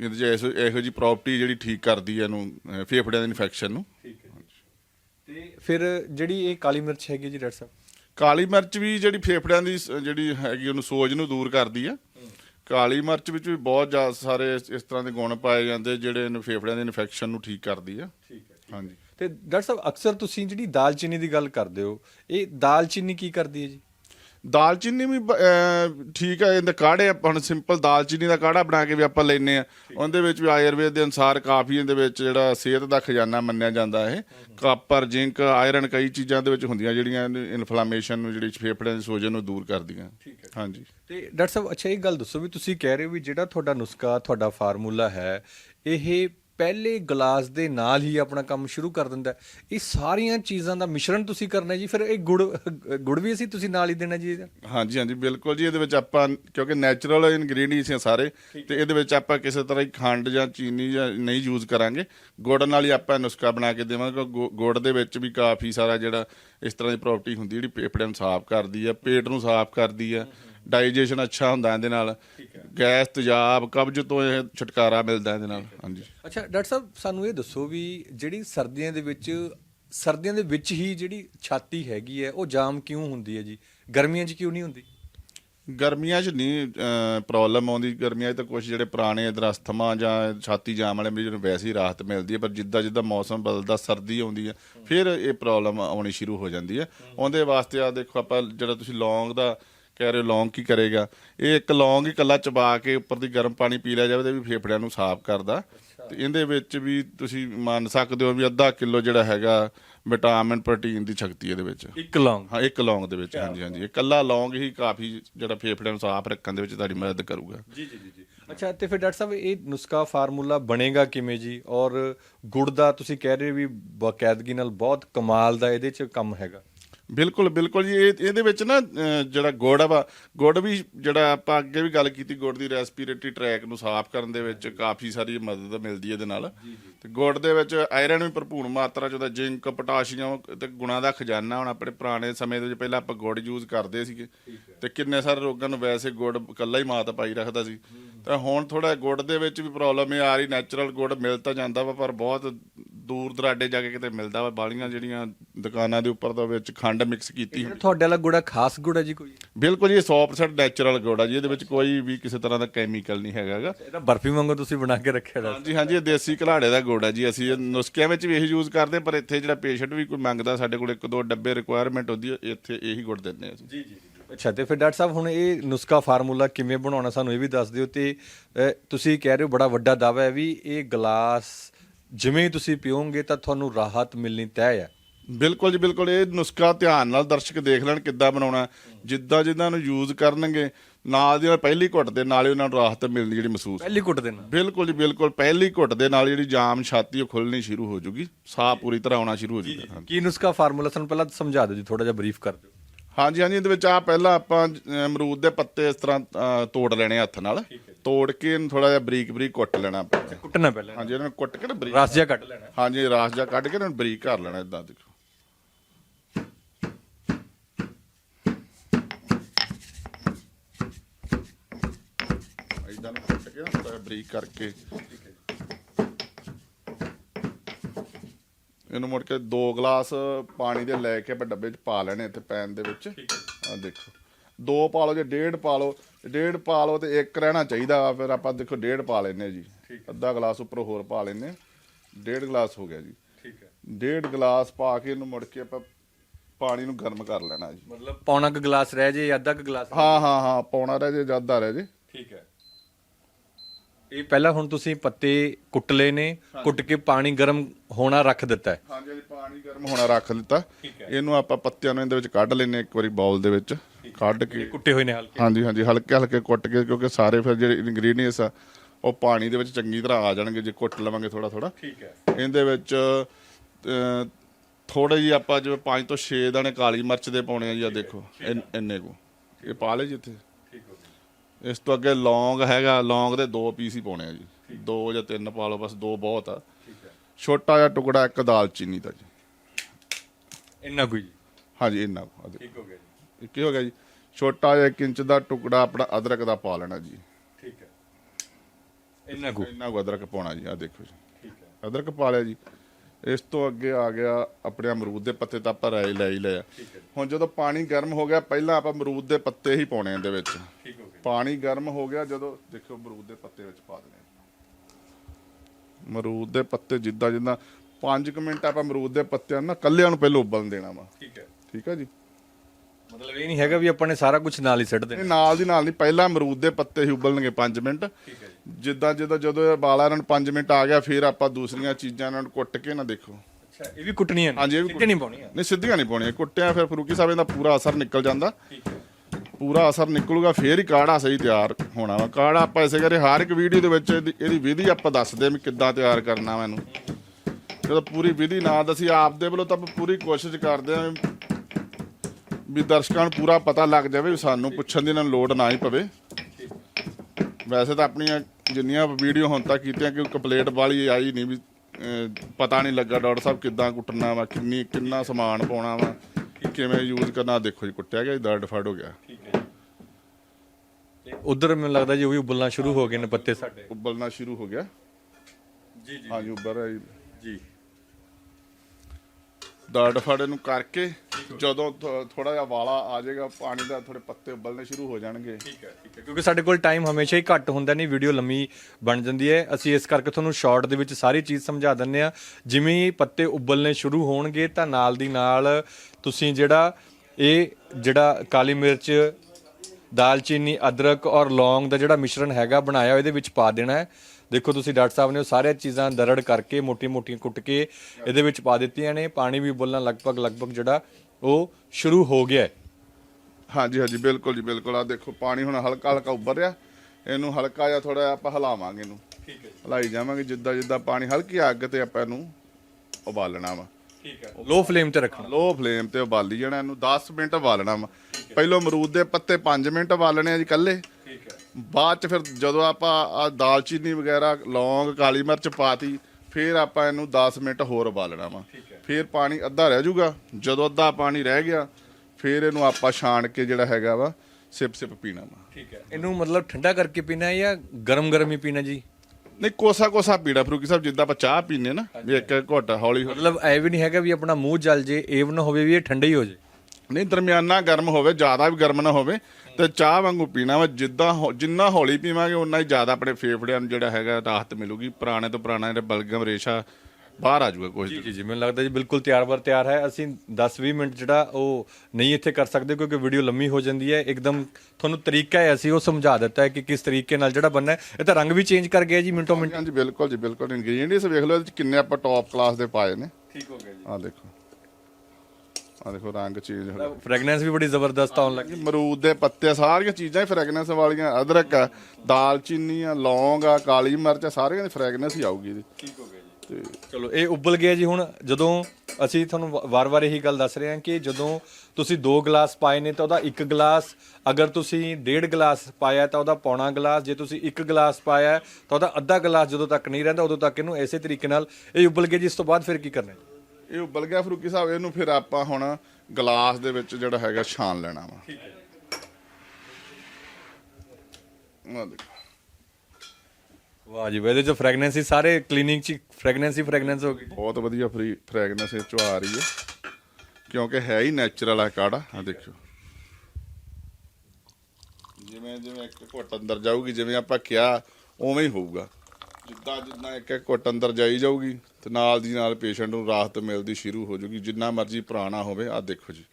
ਇਹਦੇ ਇਸ- ਇਹੋ ਜੀ ਪ੍ਰਾਪਰਟੀ ਜਿਹੜੀ ਠੀਕ ਕਰਦੀ ਹੈ ਇਹਨੂੰ ਫੇਫੜਿਆਂ ਦੀ ਇਨਫੈਕਸ਼ਨ ਨੂੰ। ਤੇ ਫਿਰ ਜਿਹੜੀ ਇਹ ਕਾਲੀ ਮਿਰਚ ਹੈਗੀ ਜੀ ਡਾਕਟਰ ਸਾਹਿਬ? ਕਾਲੀ ਮਿਰਚ ਵੀ ਜਿਹੜੀ ਫੇਫੜਿਆਂ ਦੀ ਸ- ਜਿਹੜੀ ਹੈਗੀ ਉਹਨੂੰ ਸੋਜ ਨੂੰ ਦੂਰ ਕਰਦੀ ਆ। ਕਾਲੀ ਮਿਰਚ ਵਿੱਚ ਵੀ ਬਹੁਤ ਜ਼ਿਆਦਾ ਸਾਰੇ ਇਸ ਇਸ ਤਰ੍ਹਾਂ ਦੇ ਗੁਣ ਪਾਏ ਜਾਂਦੇ ਜਿਹੜੇ ਇਹਨੂੰ ਫੇਫੜਿਆਂ ਦੀ ਇਨਫੈਕਸ਼ਨ ਨੂੰ ਠੀਕ ਕਰਦੀ ਆ। ਠੀਕ ਹੈ। ਹਾਂਜੀ। ਤੇ ਡਾਕਟਰ ਸਾਹਿਬ ਅਕਸਰ ਤੁਸੀਂ ਜਿਹੜੀ ਦਾਲਚੀਨੀ ਦੀ ਗੱਲ ਕਰਦੇ ਹੋ ਇਹ ਦਾਲਚੀਨੀ ਕੀ ਕਰਦੀ ਹੈ ਜੀ? ਦਾਲਚੀਨੀ ਵੀ ਅਹ ਠੀਕ ਹੈ ਇਹਦੇ ਕਾੜੇ ਆਪਾਂ ਹੁਣ ਸਿੰਪਲ ਦਾਲਚੀਨੀ ਦਾ ਕਾੜਾ ਬਣਾ ਕੇ ਵੀ ਆਪਾਂ ਲੈਨੇ ਆ ਉਹਦੇ ਵਿੱਚ ਵੀ ਆਯੁਰਵੇਦ ਦੇ ਅਨੁਸਾਰ ਕਾਫੀ ਇਹਦੇ ਵਿੱਚ ਜਿਹੜਾ ਸਿਹਤ ਦਾ ਖਜ਼ਾਨਾ ਮੰਨਿਆ ਜਾਂਦਾ ਇਹ। ਕਾਪਰ ਜ਼ਿੰਕ ਆਇਰਨ ਕਈ ਚੀਜ਼ਾਂ ਦੇ ਵਿੱਚ ਹੁੰਦੀਆਂ ਜਿਹੜੀਆਂ ਇਨਫਲੇਮੇਸ਼ਨ ਨੂੰ ਜਿਹੜੀ ਫੇਫੜਿਆਂ ਦੀ ਸੋਜਨ ਨੂੰ ਦੂਰ ਕਰਦੀਆਂ। ਹਾਂਜੀ। ਤੇ ਡਾਕਟਰ ਸਾਹਿਬ ਅੱਛਾ ਇਹ ਗੱਲ ਦੱਸੋ ਵੀ ਤੁਸੀਂ ਕਹਿ ਰਹੇ ਹੋ ਵੀ ਜਿਹੜਾ ਤੁਹਾਡਾ ਨੁਸਖਾ ਤੁਹਾਡਾ ਫਾਰਮੂਲਾ ਹੈ ਇਹ ਪਹਿਲੇ ਗਲਾਸ ਦੇ ਨਾਲ ਹੀ ਆਪਣਾ ਕੰਮ ਸ਼ੁਰੂ ਕਰ ਦਿੰਦਾ। ਇਹ ਸਾਰੀਆਂ ਚੀਜ਼ਾਂ ਦਾ ਮਿਸ਼ਰਣ ਤੁਸੀਂ ਕਰਨਾ ਜੀ ਫਿਰ ਇਹ ਗੁੜ ਗੁੜ ਵੀ ਅਸੀਂ ਤੁਸੀਂ ਨਾਲ ਹੀ ਦੇਣਾ ਜੀ ਹਾਂਜੀ ਹਾਂਜੀ ਬਿਲਕੁਲ ਜੀ ਇਹਦੇ ਵਿੱਚ ਆਪਾਂ ਕਿਉਂਕਿ ਨੈਚੁਰਲ ਇਨਗਰੀਡੀਅੰਟਸ ਆ ਸਾਰੇ ਤੇ ਇਹਦੇ ਵਿੱਚ ਆਪਾਂ ਕਿਸੇ ਤਰ੍ਹਾਂ ਦੀ ਖੰਡ ਜਾਂ ਚੀਨੀ ਜਾਂ ਨਹੀਂ ਯੂਜ਼ ਕਰਾਂਗੇ। ਗੁੜ ਨਾਲ ਹੀ ਆਪਾਂ ਨੁਸਖਾ ਬਣਾ ਕੇ ਦੇਵਾਂਗੇ ਗੁੜ ਦੇ ਵਿੱਚ ਵੀ ਕਾਫੀ ਸਾਰਾ ਜਿਹੜਾ ਇਸ ਤਰ੍ਹਾਂ ਦੀ ਪ੍ਰਾਪਰਟੀ ਹੁੰਦੀ ਜਿਹੜੀ ਫੇਫੜਿਆਂ ਨੂੰ ਸਾਫ਼ ਕਰਦੀ ਆ ਪੇਟ ਨੂੰ ਸਾਫ਼ ਕਰਦੀ ਆ ਡਾਈਜੈਸ਼ਨ ਅੱਛਾ ਹੁੰਦਾ ਇਹਦੇ ਨਾਲ। ਗੈਸ ਤੇਜ਼ਾਬ ਕਬਜ਼ ਤੋਂ ਇਹ ਛੁਟਕਾਰਾ ਮਿਲਦਾ ਇਹਦੇ ਨਾਲ। ਹਾਂਜੀ। ਅੱਛਾ ਡਾਕਟਰ ਸਾਹਿਬ ਸਾਨੂੰ ਇਹ ਦੱਸੋ ਵੀ ਜਿਹੜੀ ਸਰਦੀਆਂ ਦੇ ਵਿੱਚ ਸਰਦੀਆਂ ਦੇ ਵਿੱਚ ਹੀ ਜਿਹੜੀ ਛਾਤੀ ਹੈਗੀ ਹੈ ਉਹ ਜਾਮ ਕਿਉਂ ਹੁੰਦੀ ਹੈ ਜੀ? ਗਰਮੀਆਂ 'ਚ ਕਿਉਂ ਨਹੀਂ ਹੁੰਦੀ? ਗਰਮੀਆਂ 'ਚ ਨਹੀਂ ਪ੍ਰੋਬਲਮ ਆਉਂਦੀ। ਗਰਮੀਆਂ 'ਚ ਤਾਂ ਕੁਝ ਜਿਹੜੇ ਪੁਰਾਣੇ ਇਧਰ ਅਸਥਮਾ ਜਾਂ ਛਾਤੀ ਜਾਮ ਵਾਲੇ ਮਰੀਜ਼ ਨੂੰ ਵੈਸੇ ਹੀ ਰਾਹਤ ਮਿਲਦੀ ਹੈ ਪਰ ਜਿੱਦਾਂ ਜਿੱਦਾਂ ਮੌਸਮ ਬਦਲਦਾ ਸਰਦੀ ਆਉਂਦੀ ਹੈ ਫਿਰ ਇਹ ਪ੍ਰੋਬਲਮ ਆਉਣੀ ਸ਼ੁਰੂ ਹੋ ਜਾਂਦੀ ਹੈ। ਉਹਦੇ ਵਾਸਤੇ ਆ ਦੇਖੋ ਆਪਾਂ ਜਿਹੜਾ ਤੁਸੀਂ ਲੌਂਗ ਦਾ ਕਹਿ ਰਹੇ ਲੌਂਗ ਕੀ ਕਰੇਗਾ? ਇਹ ਇੱਕ ਲੌਂਗ ਹੀ ਇਕੱਲਾ ਚਬਾ ਕੇ ਉੱਪਰ ਦੀ ਗਰਮ ਪਾਣੀ ਪੀ ਲਿਆ ਜਾਵੇ ਤੇ ਵੀ ਫੇਫੜਿਆਂ ਨੂੰ ਸਾਫ਼ ਕਰਦਾ। ਤੇ ਇਹਦੇ ਵਿੱਚ ਵੀ ਤੁਸੀਂ ਮੰਨ ਸਕਦੇ ਹੋ ਵੀ ਅੱਧਾ ਕਿਲੋ ਜਿਹੜਾ ਹੈਗਾ ਵਿਟਾਮਿਨ ਪ੍ਰੋਟੀਨ ਦੀ ਸ਼ਕਤੀ ਇਹਦੇ ਵਿੱਚ। ਇੱਕ ਲੌਂਗ। ਹਾਂ ਇੱਕ ਲੌਂਗ ਦੇ ਵਿੱਚ ਹਾਂਜੀ ਹਾਂਜੀ। ਇਕੱਲਾ ਲੌਂਗ ਹੀ ਕਾਫੀ ਜਿਹੜਾ ਫੇਫੜਿਆਂ ਨੂੰ ਸਾਫ਼ ਰੱਖਣ ਦੇ ਵਿੱਚ ਤੁਹਾਡੀ ਮਦਦ ਕਰੂਗਾ। ਜੀ ਜੀ ਜੀ ਜੀ। ਅੱਛਾ ਤੇ ਫਿਰ ਡਾਕਟਰ ਸਾਹਿਬ ਇਹ ਨੁਸਖਾ ਫਾਰਮੂਲਾ ਬਣੇਗਾ ਕਿਵੇਂ ਜੀ? ਔਰ ਗੁੜ ਦਾ ਤੁਸੀਂ ਕਹਿ ਰਹੇ ਵੀ ਬਕਾਇਦਗੀ ਨਾਲ ਬਹੁਤ ਕਮਾਲ ਦਾ ਇਹਦੇ 'ਚ ਕੰਮ ਹੈਗਾ। ਬਿਲਕੁਲ ਬਿਲਕੁਲ ਜੀ। ਇਹ ਇਹਦੇ ਵਿੱਚ ਨਾ ਜਿਹੜਾ ਗੁੜ ਵਾ ਗੁੜ ਵੀ ਜਿਹੜਾ ਆਪਾਂ ਅੱਗੇ ਵੀ ਗੱਲ ਕੀਤੀ ਗੁੜ ਦੀ ਰੈਸਪੀਰੇਟਰੀ ਟਰੈਕ ਨੂੰ ਸਾਫ਼ ਕਰਨ ਦੇ ਵਿੱਚ ਕਾਫੀ ਸਾਰੀ ਮਦਦ ਮਿਲਦੀ ਹੈ ਇਹਦੇ ਨਾਲ। ਤੇ ਗੁੜ ਦੇ ਵਿੱਚ ਆਇਰਨ ਵੀ ਭਰਪੂਰ ਮਾਤਰਾ ਚ ਉਹਦਾ ਜ਼ਿੰਕ ਪੋਟਾਸ਼ੀਅਮ ਤੇ ਗੁਣਾਂ ਦਾ ਖਜ਼ਾਨਾ ਹੁਣ ਆਪਣੇ ਪੁਰਾਣੇ ਸਮੇਂ ਦੇ ਵਿੱਚ ਪਹਿਲਾਂ ਆਪਾਂ ਗੁੜ ਯੂਜ਼ ਕਰਦੇ ਸੀਗੇ। ਤੇ ਕਿੰਨੇ ਸਾਰੇ ਰੋਗਾਂ ਨੂੰ ਵੈਸੇ ਗੁੜ ਇਕੱਲਾ ਹੀ ਮਾਤ ਪਾਈ ਰੱਖਦਾ ਸੀ। ਤਾਂ ਹੁਣ ਥੋੜਾ ਗੁੜ ਦੇ ਵਿੱਚ ਵੀ ਪ੍ਰੋਬਲਮ ਆ ਰਹੀ ਨੈਚੁਰਲ ਗੁੜ ਮਿਲ ਤਾਂ ਜਾਂਦਾ ਵਾ ਪਰ ਬਹੁਤ ਦੂਰ ਦਰਾਡੇ ਜਾ ਕੇ ਕਿਤੇ ਮਿਲਦਾ ਵਾ ਬਾਲੀਆਂ ਜਿਹੜੀਆਂ ਦੁਕਾਨਾਂ ਦੇ ਉੱਪਰ ਦਾ ਵਿੱਚ ਖੰਡ ਮਿਕਸ ਕੀਤੀ ਹੁੰਦੀ। ਤੁਹਾਡੇ ਵਾਲਾ ਗੁੜਾ ਖਾਸ ਗੁੜ ਹੈ ਜੀ ਕੋਈ? ਬਿਲਕੁਲ ਜੀ ਇਹ 100% ਨੈਚੁਰਲ ਗੁੜ ਜੀ ਇਹਦੇ ਵਿੱਚ ਕੋਈ ਵੀ ਕਿਸੇ ਤਰ੍ਹਾਂ ਦਾ ਕੈਮੀਕਲ ਨਹੀਂ ਹੈਗਾਗਾ ਇਹਦਾ ਬਰਫੀ ਵਾਂਗੂ ਤੁਸੀਂ ਬਣਾ ਕੇ ਰੱਖਿਆ ਦਾ? ਹਾਂਜੀ ਹਾਂਜੀ ਇਹ ਦੇਸੀ ਘਲਾੜੇ ਦਾ ਗੁੜ ਜੀ ਅਸੀਂ ਇਹ ਨੁਸਖਿਆਂ ਵਿੱਚ ਵੀ ਇਹੀ ਯੂਜ਼ ਕਰਦੇ ਪਰ ਇੱਥੇ ਜਿਹੜਾ ਪੇਸ਼ੈਂਟ ਵੀ ਕੋਈ ਮੰਗਦਾ ਸਾਡੇ ਕੋਲ ਇੱਕ ਦੋ ਡੱਬੇ ਰਿਕੁਆਇਰਮੈਂਟ ਹੁੰਦੀ ਹੈ ਇੱਥੇ ਇਹੀ ਗੁੜ ਦਿੰਦੇ ਆ ਅਸੀਂ। ਜੀ ਜੀ ਅੱਛਾ ਤੇ ਫਿਰ ਡਾਕਟਰ ਸਾਹਿਬ ਹੁਣ ਇਹ ਨੁਸਖਾ ਫਾਰਮੂਲਾ ਕਿਵੇਂ ਬਣਾਉਣਾ ਸਾਨੂੰ ਇਹ ਵੀ ਦੱਸ ਦਿਓ ਤੇ ਤੁਸੀਂ ਕਹਿ ਰਹੇ ਹੋ ਬੜਾ ਵੱਡਾ ਦਾਅਵਾ ਹੈ ਵੀ ਇਹ ਗਲਾਸ ਜਿਵੇਂ ਹੀ ਤੁਸੀਂ ਪੀਓਗੇ ਤਾਂ ਤੁਹਾਨੂੰ ਰਾਹਤ ਮਿਲਣੀ ਤੈਅ ਹੈ। ਬਿਲਕੁਲ ਜੀ ਬਿਲਕੁਲ। ਇਹ ਨੁਸਖਾ ਧਿਆਨ ਨਾਲ ਦਰਸ਼ਕ ਦੇਖ ਲੈਣ ਕਿੱਦਾਂ ਬਣਾਉਣਾ ਜਿੱਦਾਂ ਜਿੱਦਾਂ ਨੂੰ ਯੂਜ਼ ਕਰਨਗੇ ਨਾਲ ਦੀ ਨਾਲ ਪਹਿਲੀ ਘੁੱਟ ਦੇ ਨਾਲ ਹੀ ਉਹਨਾਂ ਨੂੰ ਰਾਹਤ ਮਿਲਣੀ ਜਿਹੜੀ ਮਹਿਸੂਸ ਪਹਿਲੀ ਕੁੱਟ ਦੇਣਾ ਬਿਲਕੁਲ ਜੀ ਬਿਲਕੁਲ। ਪਹਿਲੀ ਘੁੱਟ ਦੇ ਨਾਲ ਜਿਹੜੀ ਜਾਮ ਛਾਤੀ ਉਹ ਖੁੱਲਣੀ ਸ਼ੁਰੂ ਹੋ ਜੂਗੀ। ਸਾਹ ਪੂਰੀ ਤਰ੍ਹਾਂ ਆਉਣਾ ਸ਼ੁਰੂ ਹੋ ਜੂਗਾ। ਕੀ ਨੁਸਖਾ ਫਾਰਮੂਲਾ ਸਾਨੂੰ ਪਹਿਲਾਂ ਸਮਝਾ ਦਿਓ ਜੀ ਥੋੜਾ ਜਿਹਾ ਬਰੀਫ ਕਰ ਦਿਓ। ਹਾਂਜੀ ਹਾਂਜੀ ਇਹਦੇ ਵਿੱਚ ਆ ਪਹਿਲਾਂ ਆਪਾਂ ਅਮਰੂਦ ਦੇ ਪੱਤੇ ਇਸ ਤਰ੍ਹਾਂ ਤੋੜ ਲੈਣੇ ਹੱਥ ਨਾਲ। ਤੋੜ ਕੇ ਇਹਨੂੰ ਥੋੜਾ ਜਿਹਾ ਬਰੀਕ ਬਰੀਕ ਕੁੱਟ ਲੈਣਾ ਆਪਾਂ। ਕੁੱਟਣਾ ਪਹਿਲਾਂ। ਹਾਂਜੀ ਇਹਨਾਂ ਨੂੰ ਕੁੱਟ ਕੇ ਨਾ ਬਰੀਕ। ਰਸ ਜਿਹਾ ਕੱਢ ਲੈਣਾ। ਹਾਂਜੀ ਰਾਸ ਜਾ ਕੱਢ ਕੇ ਇਹਨਾਂ ਨੂੰ ਬਰੀਕ ਕਰ ਲੈਣਾ ਇਦਾਂ ਦੇਖੋ। ਇਦਾਂ ਨੂੰ ਕੁੱਟ ਕੇ ਨਾ ਜਿਹਾ ਬਰੀਕ ਕਰਕੇ। ਇਹਨੂੰ ਮੁੜ ਕੇ 2 ਗਲਾਸ ਪਾਣੀ ਦੇ ਲੈ ਕੇ ਆਪਾਂ ਡੱਬੇ 'ਚ ਪਾ ਲੈਣੇ ਇੱਥੇ ਪੈਨ ਦੇ ਵਿੱਚ। ਆ ਦੇਖੋ। ਦੋ ਪਾ ਲਓ ਜੇ ਡੇਢ ਪਾ ਲਓ। ਡੇਢ ਪਾ ਲਓ ਤੇ ਇੱਕ ਰਹਿਣਾ ਚਾਹੀਦਾ ਫਿਰ ਆਪਾਂ ਦੇਖੋ ਡੇਢ ਪਾ ਲੈਨੇ ਜੀ। ਅੱਧਾ ਗਲਾਸ ਉੱਪਰ ਹੋਰ ਪਾ ਲੈਨੇ ਡੇਢ ਗਲਾਸ ਹੋ ਗਿਆ ਜੀ। ਠੀਕ ਹੈ। ਡੇਢ ਗਲਾਸ ਪਾ ਕੇ ਇਹਨੂੰ ਮੁੜ ਕੇ ਆਪਾਂ ਪਾਣੀ ਨੂੰ ਗਰਮ ਕਰ ਲੈਣਾ ਜੀ। ਮਤਲਬ ਪੌਣਾ ਕੁ ਗਲਾਸ ਰਹਿ ਜੇ ਅੱਧਾ ਕੁ ਗਲਾਸ? ਹਾਂ ਹਾਂ ਹਾਂ ਪੌਣਾ ਰਹਿ ਜੇ ਜ਼ਿਆਦਾ ਰਹਿ ਜੇ। ਠੀਕ ਹੈ। ਇਹ ਪਹਿਲਾਂ ਹੁਣ ਤੁਸੀਂ ਪੱਤੇ ਕੁੱਟ ਲਏ ਨੇ ਕੁੱਟ ਕੇ ਪਾਣੀ ਗਰਮ ਹੋਣਾ ਰੱਖ ਦਿੱਤਾ ਹੈ। ਹਾਂਜੀ ਜੀ ਪਾਣੀ ਗਰਮ ਹੋਣਾ ਰੱਖ ਦਿੱਤਾ। ਇਹਨੂੰ ਆਪਾਂ ਪੱਤਿਆਂ ਨੂੰ ਇਹਦੇ ਵਿੱਚ ਕੱਢ ਲੈਨੇ ਇੱਕ ਵਾਰੀ ਬਾਉਲ ਦੇ ਵਿੱਚ। ਕੱਢ ਕੇ ਕੁੱਟੇ ਹੋਏ ਨੇ ਹਲਕੇ। ਹਾਂਜੀ ਹਾਂਜੀ ਹਲਕੇ ਹਲਕੇ ਕੁੱਟ ਕੇ ਕਿਉਂਕਿ ਸਾਰੇ ਫਿਰ ਜਿਹੜੇ ਇਨਗਰੀਡੀਅੰਟਸ ਆ ਉਹ ਪਾਣੀ ਦੇ ਵਿੱਚ ਚੰਗੀ ਤਰ੍ਹਾਂ ਆ ਜਾਣਗੇ ਜੇ ਕੁੱਟ ਲਵਾਂਗੇ ਥੋੜਾ ਥੋੜਾ ਠੀਕ ਹੈ। ਇਹਦੇ ਵਿੱਚ ਥੋੜੇ ਜਿਹੀ ਆਪਾਂ ਜਿਵੇਂ 5 ਤੋਂ 6 ਦਾਣੇ ਕਾਲੀ ਮਿਰਚ ਦੇ ਪਾਉਣੇ ਆ ਜੀ ਆ ਦੇਖੋ ਇੰਨ- ਇੰਨੇ ਕੋ। ਇਹ ਪਾ ਲਏ ਜਿੱਥੇ ਗਿਆ ਇਸ ਤੋਂ ਅੱਗੇ ਲੌਂਗ ਹੈਗਾ ਲੌਂਗ ਦੇ ਦੋ ਪੀਸ ਹੀ ਪਾਉਣੇ ਆ ਜੀ। ਦੋ ਜਾਂ ਤਿੰਨ ਪਾ ਲਓ ਬਸ ਦੋ ਬਹੁਤ ਆ। ਛੋਟਾ ਜਿਹਾ ਟੁਕੜਾ ਇੱਕ ਦਾਲਚੀਨੀ ਦਾ ਜੀ। ਇੰਨਾ ਕੋਈ ਹਾਂਜੀ ਇੰਨਾ। ਠੀਕ ਹੋ ਗਿਆ ਜੀ। ਕੀ ਹੋ ਗਿਆ ਜੀ। ਛੋਟਾ ਜਿਹਾ 1 ਇੰਚ ਦਾ ਟੁਕੜਾ ਆਪਣਾ ਅਦਰਕ ਦਾ ਪਾ ਲੈਣਾ ਜੀ। ਠੀਕ ਹੈ। ਇੰਨਾ ਕੋ। ਇੰਨਾ ਕੁ ਅਦਰਕ ਪਾਉਣਾ ਜੀ ਆ ਦੇਖੋ ਜੀ। ਠੀਕ ਹੈ। ਅਦਰਕ ਪਾ ਲਿਆ ਜੀ। ਇਸ ਤੋਂ ਅੱਗੇ ਆ ਗਿਆ ਆਪਣੇ ਅਮਰੂਦ ਦੇ ਪੱਤੇ ਤਾਂ ਆਪਾਂ ਰਾਈ ਲੈ ਹੀ ਲਿਆ ਹੁਣ ਜਦੋਂ ਪਾਣੀ ਗਰਮ ਹੋ ਗਿਆ ਪਹਿਲਾਂ ਆਪਾਂ ਅਮਰੂਦ ਦੇ ਪੱਤੇ ਹੀ ਪਾਉਣੇ ਇਹਦੇ ਵਿੱਚ। ਠੀਕ ਪਾਣੀ ਗਰਮ ਹੋ ਗਿਆ ਜਦੋਂ ਦੇਖੋ ਅਮਰੂਦ ਦੇ ਪੱਤੇ ਵਿੱਚ ਪਾ ਦੇਣੇ ਅਮਰੂਦ ਦੇ ਪੱਤੇ ਜਿੱਦਾਂ ਜਿੱਦਾਂ 5 ਮਿੰਟ ਆਪਾਂ ਅਮਰੂਦ ਦੇ ਪੱਤਿਆਂ ਨੂੰ ਨਾ ਕੱਲਿਆਂ ਨੂੰ ਪਹਿਲਾਂ ਉਬਲਣ ਦੇਣਾ ਵਾ। ਠੀਕ ਹੈ। ਠੀਕ ਹੈ ਜੀ? ਮਤਲਬ ਇਹ ਨਹੀਂ ਹੈਗਾ ਵੀ ਆਪਾਂ ਨੇ ਸਾਰਾ ਕੁਝ ਨਾਲ ਹੀ ਸਿੱਟ ਇਹ ਦੇਣਾ ਨਾਲ ਦੀ ਨਾਲ ਨਹੀਂ ਪਹਿਲਾਂ ਅਮਰੂਦ ਦੇ ਪੱਤੇ ਹੀ ਉਬਲਣਗੇ 5 ਮਿੰਟ। ਠੀਕ ਹੈ ਜੀ। ਜਿੱਦਾਂ ਜਿੱਦਾਂ ਜਦੋਂ ਇਹ ਬਾਲਾ ਇਹਨਾਂ ਨੂੰ 5 ਮਿੰਟ ਆ ਗਿਆ ਫਿਰ ਆਪਾਂ ਦੂਸਰੀਆਂ ਚੀਜ਼ਾਂ ਇਹਨਾਂ ਨੂੰ ਕੁੱਟ ਕੇ ਨਾ ਦੇਖੋ। ਅੱਛਾ ਇਹ ਵੀ ਕੁੱਟਣੀਆਂ ਨੇ? ਹਾਂਜੀ, ਇਹ ਵੀ ਸਿੱਟੇ ਨਹੀਂ ਪਾਉਣੀਆਂ? ਨਹੀਂ ਸਿੱਧੀਆਂ ਨਹੀਂ ਪਾਉਣੀਆਂ। ਕੁੱਟਿਆ ਫਿਰ ਫਰੂਕੀ ਸਾਹਿਬ ਇਹਦਾ ਪੂਰਾ ਅਸਰ ਨਿਕਲ ਜਾਂਦਾ। ਠੀਕ ਹੈ। ਪੂਰਾ ਅਸਰ ਨਿਕਲੂਗਾ ਫੇਰ ਹੀ ਕਾੜਾ ਸਹੀ ਤਿਆਰ ਹੋਣਾ ਵਾ। ਕਾੜਾ ਆਪਾਂ ਇਸੇ ਕਰੇ ਹਰ ਇੱਕ ਵੀਡੀਓ ਦੇ ਵਿੱਚ ਇਹਦੀ ਇਹਦੀ ਵਿਧੀ ਆਪਾਂ ਦੱਸਦੇ ਵੀ ਕਿੱਦਾਂ ਤਿਆਰ ਕਰਨਾ ਵਾ ਇਹਨੂੰ। ਜਦੋਂ ਪੂਰੀ ਵਿਧੀ ਨਾ ਦੱਸੀ ਆਪਦੇ ਵੱਲੋਂ ਤਾਂ ਆਪਾਂ ਪੂਰੀ ਕੋਸ਼ਿਸ਼ ਕਰਦੇ ਆ ਵੀ ਦਰਸ਼ਕਾਂ ਨੂੰ ਪੂਰਾ ਪਤਾ ਲੱਗ ਜਾਵੇ ਵੀ ਸਾਨੂੰ ਪੁੱਛਣ ਦੀ ਇਹਨਾਂ ਨੂੰ ਲੋੜ ਨਾ ਹੀ ਪਵੇ। ਵੈਸੇ ਤਾਂ ਆਪਣੀਆਂ ਜਿੰਨੀਆਂ ਵੀਡੀਓ ਹੁਣ ਤੱਕ ਕੀਤੀਆਂ ਕਿ ਕੰਪਲੀਟ ਵਾਲੀ ਆਈ ਨਹੀਂ ਵੀ ਅਹ, ਪਤਾ ਨਹੀਂ ਲੱਗਾ ਡਾਕਟਰ ਸਾਹਿਬ ਕਿੱਦਾਂ ਕੁੱਟਣਾ ਵਾ ਕਿੰਨੀ ਕਿੰਨਾ ਸਮਾਨ ਪਾਉਣਾ ਵਾ ਕਿਵੇਂ ਯੂਜ਼ ਕਰਨਾ। ਦੇਖੋ ਜੀ ਕੁੱਟਿਆ ਗਿਆ ਜੀ ਦਰਦ ਫੜ ਹੋ ਗਿਆ। ਉਧਰ ਮੈਨੂੰ ਲੱਗਦਾ ਜੀ ਉਹ ਵੀ ਉਬਲਣਾ ਸ਼ੁਰੂ ਹੋ ਗਏ ਨੇ ਪੱਤੇ ਸਾਡੇ। ਉਬਲਣਾ ਸ਼ੁਰੂ ਹੋ ਗਿਆ। ਜੀ ਜੀ ਹਾਂਜੀ ਉੱਬਲ ਰਿਹਾ ਜੀ। ਜੀ ਦਰਦ ਫੜ ਨੂੰ ਕਰਕੇ ਜਦੋਂ ਥੋੜਾ ਜਿਹਾ ਵਾਲਾ ਆ ਜਾਏਗਾ ਪਾਣੀ ਦਾ ਥੋੜੇ ਪੱਤੇ ਉਬਲਣੇ ਸ਼ੁਰੂ ਹੋ ਜਾਣਗੇ। ਠੀਕ ਹੈ ਠੀਕ ਹੈ। ਕਿਉਂਕਿ ਸਾਡੇ ਕੋਲ ਟਾਈਮ ਹਮੇਸ਼ਾ ਹੀ ਘੱਟ ਹੁੰਦਾ ਨਹੀਂ ਵੀਡੀਓ ਲੰਮੀ ਬਣ ਜਾਂਦੀ ਹੈ। ਅਸੀਂ ਇਸ ਕਰਕੇ ਤੁਹਾਨੂੰ ਸ਼ਾਰਟ ਦੇ ਵਿੱਚ ਸਾਰੀ ਚੀਜ਼ ਸਮਝਾ ਦਿੰਨੇ ਆ ਜਿਵੇਂ ਹੀ ਪੱਤੇ ਉਬਲਨੇ ਸ਼ੁਰੂ ਹੋਣਗੇ ਤਾਂ ਨਾਲ ਦੀ ਨਾਲ ਤੁਸੀਂ ਜਿਹੜਾ ਇਹ ਜਿਹੜਾ ਕਾਲੀ ਮਿਰਚ ਦਾਲਚੀਨੀ ਅਦਰਕ ਔਰ ਲੌਂਗ ਦਾ ਜਿਹੜਾ ਮਿਸ਼ਰਣ ਹੈਗਾ ਬਣਾਇਆ ਇਹਦੇ ਵਿੱਚ ਪਾ ਦੇਣਾ ਹੈ। ਦੇਖੋ ਤੁਸੀਂ ਡਾਕਟਰ ਸਾਹਿਬ ਨੇ ਉਹ ਸਾਰੀਆਂ ਚੀਜ਼ਾਂ ਦਰੜ ਕਰਕੇ ਮੋਟੀ-ਮੋਟੀਆਂ ਕੁੱਟ ਕੇ ਇਹਦੇ ਵਿੱਚ ਪਾ ਦਿੱਤੀਆਂ ਨੇ। ਪਾਣੀ ਵੀ ਉਬਲਣਾ ਲਗਭਗ ਲਗਭਗ ਜਿਹੜਾ ਉਹ ਸ਼ੁਰੂ ਹੋ ਗਿਆ ਹਾਂਜੀ ਹਾਂਜੀ ਬਿਲਕੁਲ ਜੀ ਬਿਲਕੁਲ। ਆ ਦੇਖੋ ਪਾਣੀ ਹੁਣ ਹਲਕਾ ਹਲਕਾ ਉੱਬਲ ਰਿਹਾ। ਇਹਨੂੰ ਹਲਕਾ ਜਿਹਾ ਥੋੜਾ ਜਿਹਾ ਆਪਾਂ ਹਿਲਾਵਾਂਗੇ ਇਹਨੂੰ। ਠੀਕ ਹੈ ਹਲਾਈ ਜਾਵਾਂਗੇ ਜਿੱਦਾਂ ਜਿੱਦਾਂ ਪਾਣੀ ਹਲਕੀ ਅੱਗ ਤੇ ਆਪਾਂ ਇਹਨੂੰ ਉਬਾਲਣਾ ਵਾ। ਠੀਕ ਹੈ। ਲੋ ਫਲੇਮ ਤੇ ਰੱਖਣਾ। ਲੋ ਫਲੇਮ ਤੇ ਉਬਾਲੀ ਜਾਣਾ ਇਹਨੂੰ 10 ਮਿੰਟ ਉਬਾਲਣਾ ਵਾ। ਪਹਿਲਾਂ ਅਮਰੂਦ ਦੇ ਪੱਤੇ 5 ਮਿੰਟ ਉਬਾਲਣੇ ਆ ਜੀ ਕੱਲੇ ਠੀਕ ਹੈ। ਬਾਅਦ ਚ ਫਿਰ ਜਦੋਂ ਆਪਾਂ ਆ ਦਾਲਚੀਨੀ ਵਗੈਰਾ ਲੌਂਗ ਕਾਲੀ ਮਿਰਚ ਪਾਤੀ ਫਿਰ ਆਪਾਂ ਇਹਨੂੰ 10 ਮਿੰਟ ਹੋਰ ਉਬਾਲਣਾ ਵਾ। ਫਿਰ ਪਾਣੀ ਅੱਧਾ ਰਹਿ ਜਾਊਗਾ। ਜਦੋਂ ਅੱਧਾ ਪਾਣੀ ਰਹਿ ਗਿਆ ਫਿਰ ਇਹਨੂੰ ਆਪਾਂ ਛਾਣ ਕੇ ਜਿਹੜਾ ਹੈਗਾ ਵਾ ਸਿਪ ਸਿਪ ਪੀਣਾ ਵਾ। ਠੀਕ ਹੈ। ਇਹਨੂੰ ਮਤਲਬ ਠੰਡਾ ਕਰਕੇ ਪੀਣਾ ਹੈ ਜਾਂ ਗਰਮ ਗਰਮ ਹੀ ਪੀਣਾ ਜੀ? ਨਹੀਂ ਕੋਸਾ ਕੋਸਾ ਪੀੜਾ ਫਰੂਕੀ ਸਾਹਿਬ ਜਿੱਦਾਂ ਆਪਾਂ ਚਾਹ ਪੀਨੇ ਨਾ ਵੀ ਇੱਕ ਘੁੱਟ ਹੌਲੀ ਹੌਲੀ। ਮਤਲਬ ਐ ਵੀ ਨਹੀਂ ਹੈਗਾ ਵੀ ਆਪਣਾ ਮੂੰਹ ਜਲ ਜੇ ਇਹ ਵੀ ਨਾ ਹੋਵੇ ਵੀ ਇਹ ਠੰਡਾ ਹੀ ਹੋ ਜੇ। ਨਹੀਂ ਦਰਮਿਆਨਾ ਗਰਮ ਹੋਵੇ ਜ਼ਿਆਦਾ ਵੀ ਗਰਮ ਨਾ ਹੋਵੇ ਤੇ ਚਾਹ ਵਾਂਗੂ ਪੀਣਾ ਵਾ ਜਿੱਦਾਂ ਹੋ- ਜਿੰਨਾ ਹੌਲੀ ਪੀਵਾਂਗੇ ਉਨਾ ਹੀ ਜ਼ਿਆਦਾ ਆਪਣੇ ਫੇਫੜਿਆਂ ਨੂੰ ਜਿਹੜਾ ਹੈਗਾ ਰਾਹਤ ਮਿਲੂਗੀ। ਪੁਰਾਣੇ ਤੋਂ ਪੁਰਾਣਾ ਜਿਹੜਾ ਬਲਗਮ ਰੇਸ਼ਾ ਬਾਹਰ ਆ ਜਾਊਗਾ ਕੁਝ ਜੀ ਜੀ ਜੀ ਮੈਨੂੰ ਲੱਗਦਾ ਜੀ ਬਿਲਕੁਲ ਤਿਆਰ ਬਰ ਤਿਆਰ ਹੈ। ਅਸੀਂ 10-20 ਮਿੰਟ ਜਿਹੜਾ ਉਹ ਨਹੀਂ ਇੱਥੇ ਕਰ ਸਕਦੇ ਕਿਉਂਕਿ ਵੀਡੀਓ ਲੰਮੀ ਹੋ ਜਾਂਦੀ ਹੈ। ਇੱਕਦਮ ਤੁਹਾਨੂੰ ਤਰੀਕਾ ਹੈ ਅਸੀਂ ਉਹ ਸਮਝਾ ਦਿੱਤਾ ਹੈ ਕਿ ਕਿਸ ਤਰੀਕੇ ਨਾਲ ਜਿਹੜਾ ਬੰਨਾ ਹੈ। ਇਹ ਤਾਂ ਰੰਗ ਵੀ ਚੇਂਜ ਕਰ ਗਿਆ ਜੀ ਮਿੰਟੋ ਮਿੰਟ। ਹਾਂਜੀ ਬਿਲਕੁਲ ਜੀ ਬਿਲਕੁਲ। ਇੰਗਰੀਡੀਐਂਟਸ ਵੇਖ ਲਓ ਇਹਦੇ ਚ ਕਿੰਨੇ ਆਪਾਂ ਟੌਪ ਕਲਾਸ ਦੇ ਪਾਏ ਨੇ। ਠੀਕ ਹੋ ਗਿਆ ਜੀ। ਆ ਦੇਖੋ। ਆ ਦੇਖੋ ਰੰਗ ਚੇਂਜ ਹੋ ਗਿਆ। ਫ੍ਰੈਗਨੈਂਸ ਵੀ ਬੜੀ ਜ਼ਬਰਦਸਤ ਆਉਣ ਲੱਗੀ ਅਮਰੂਦ ਦੇ ਪੱਤੇ ਸਾਰੀਆਂ ਚੀਜ਼ਾਂ ਹੀ ਫ੍ਰੈਗਨੈਂਸ ਵਾਲੀਆਂ। ਅਦਰਕ ਆ ਦਾਲਚੀਨੀ ਆ ਲੌਂਗ ਆ ਕਾਲੀ ਮਿਰਚ ਆ ਸਾਰੀਆਂ ਦੀ ਫ੍ਰੈਗਨੈਂਸ ਹੀ ਆਊਗੀ ਇਹਦੀ ਠੀਕ ਹੋ ਗਿਆ। ਚਲੋ ਇਹ ਉੱਬਲ ਗਿਆ ਜੀ ਹੁਣ। ਜਦੋਂ ਅਸੀਂ ਤੁਹਾਨੂੰ ਵਾਰ-ਵਾਰ ਇਹੀ ਗੱਲ ਦੱਸ ਰਹੇ ਹਾਂ ਕਿ ਜਦੋਂ ਤੁਸੀਂ 2 ਗਲਾਸ ਪਾਏ ਨੇ ਤਾਂ ਉਹਦਾ 1 ਗਲਾਸ ਅਗਰ ਤੁਸੀਂ 1.5 ਗਲਾਸ ਪਾਇਆ ਤਾਂ ਉਹਦਾ ਪੌਣਾ ਗਲਾਸ ਜੇ ਤੁਸੀਂ 1 ਗਲਾਸ ਪਾਇਆ ਤਾਂ ਉਹਦਾ ਅੱਧਾ ਗਲਾਸ ਜਦੋਂ ਤੱਕ ਨਹੀਂ ਰਹਿੰਦਾ ਉਦੋਂ ਤੱਕ ਇਹਨੂੰ ਐਸੇ ਤਰੀਕੇ ਨਾਲ ਇਹ ਉੱਬਲ ਗਿਆ ਜੀ ਇਸ ਤੋਂ ਬਾਅਦ ਫਿਰ ਕੀ ਕਰਨਾ ਇਹ ਉਬਲ ਗਿਆ ਫਰੂਕੀ ਸਾਹਿਬ ਇਹਨੂੰ ਫਿਰ ਆਪਾਂ ਹੁਣ ਗਲਾਸ ਦੇ ਵਿੱਚ ਜਿਹੜਾ ਹੈਗਾ ਛਾਣ ਲੈਣਾ ਵਾ। ਠੀਕ ਹੈ। ਆ ਦੇਖੋ। ਵਾਹ ਜੀ ਇਹਦੇ ਚ ਫ੍ਰੈਗਨੈਂਸ ਸਾਰੇ ਕਲੀਨਿੰਗ ਚ ਫ੍ਰੈਗਨੈਂਸ ਫ੍ਰੈਗਨੈਂਸ ਹੋ ਗਈ ਬਹੁਤ ਵਧੀਆ ਫਰੀ ਫ੍ਰੈਗਨੈਂਸ ਇਹ ਚੋਂ ਆ ਰਹੀ ਹੈ ਕਿਉਂਕਿ ਹੈ ਹੀ ਨੈਚੁਰਲ ਆ ਕਾੜਾ ਆ ਦੇਖੋ ਜਿਵੇਂ ਜਿਵੇਂ ਇੱਕ ਘੁੱਟ ਅੰਦਰ ਜਾਊਗੀ ਜਿਵੇਂ ਆਪਾਂ ਕਿਹਾ ਉਵੇਂ ਹੀ ਹੋਊਗਾ। ਜਿੱਦਾਂ ਜਿੱਦਾਂ ਇੱਕ ਇੱਕ ਘੁੱਟ ਅੰਦਰ ਜਾਈ ਜਾਊਗੀ ਤੇ ਨਾਲ ਦੀ ਨਾਲ ਪੇਸ਼ੈਂਟ ਨੂੰ ਰਾਹਤ ਮਿਲਦੀ ਸ਼ੁਰੂ ਹੋ ਜਾਊਗੀ ਜਿੰਨਾ ਮਰਜ਼ੀ ਪੁਰਾਣਾ ਹੋਵੇ ਆ ਦੇਖੋ ਜੀ।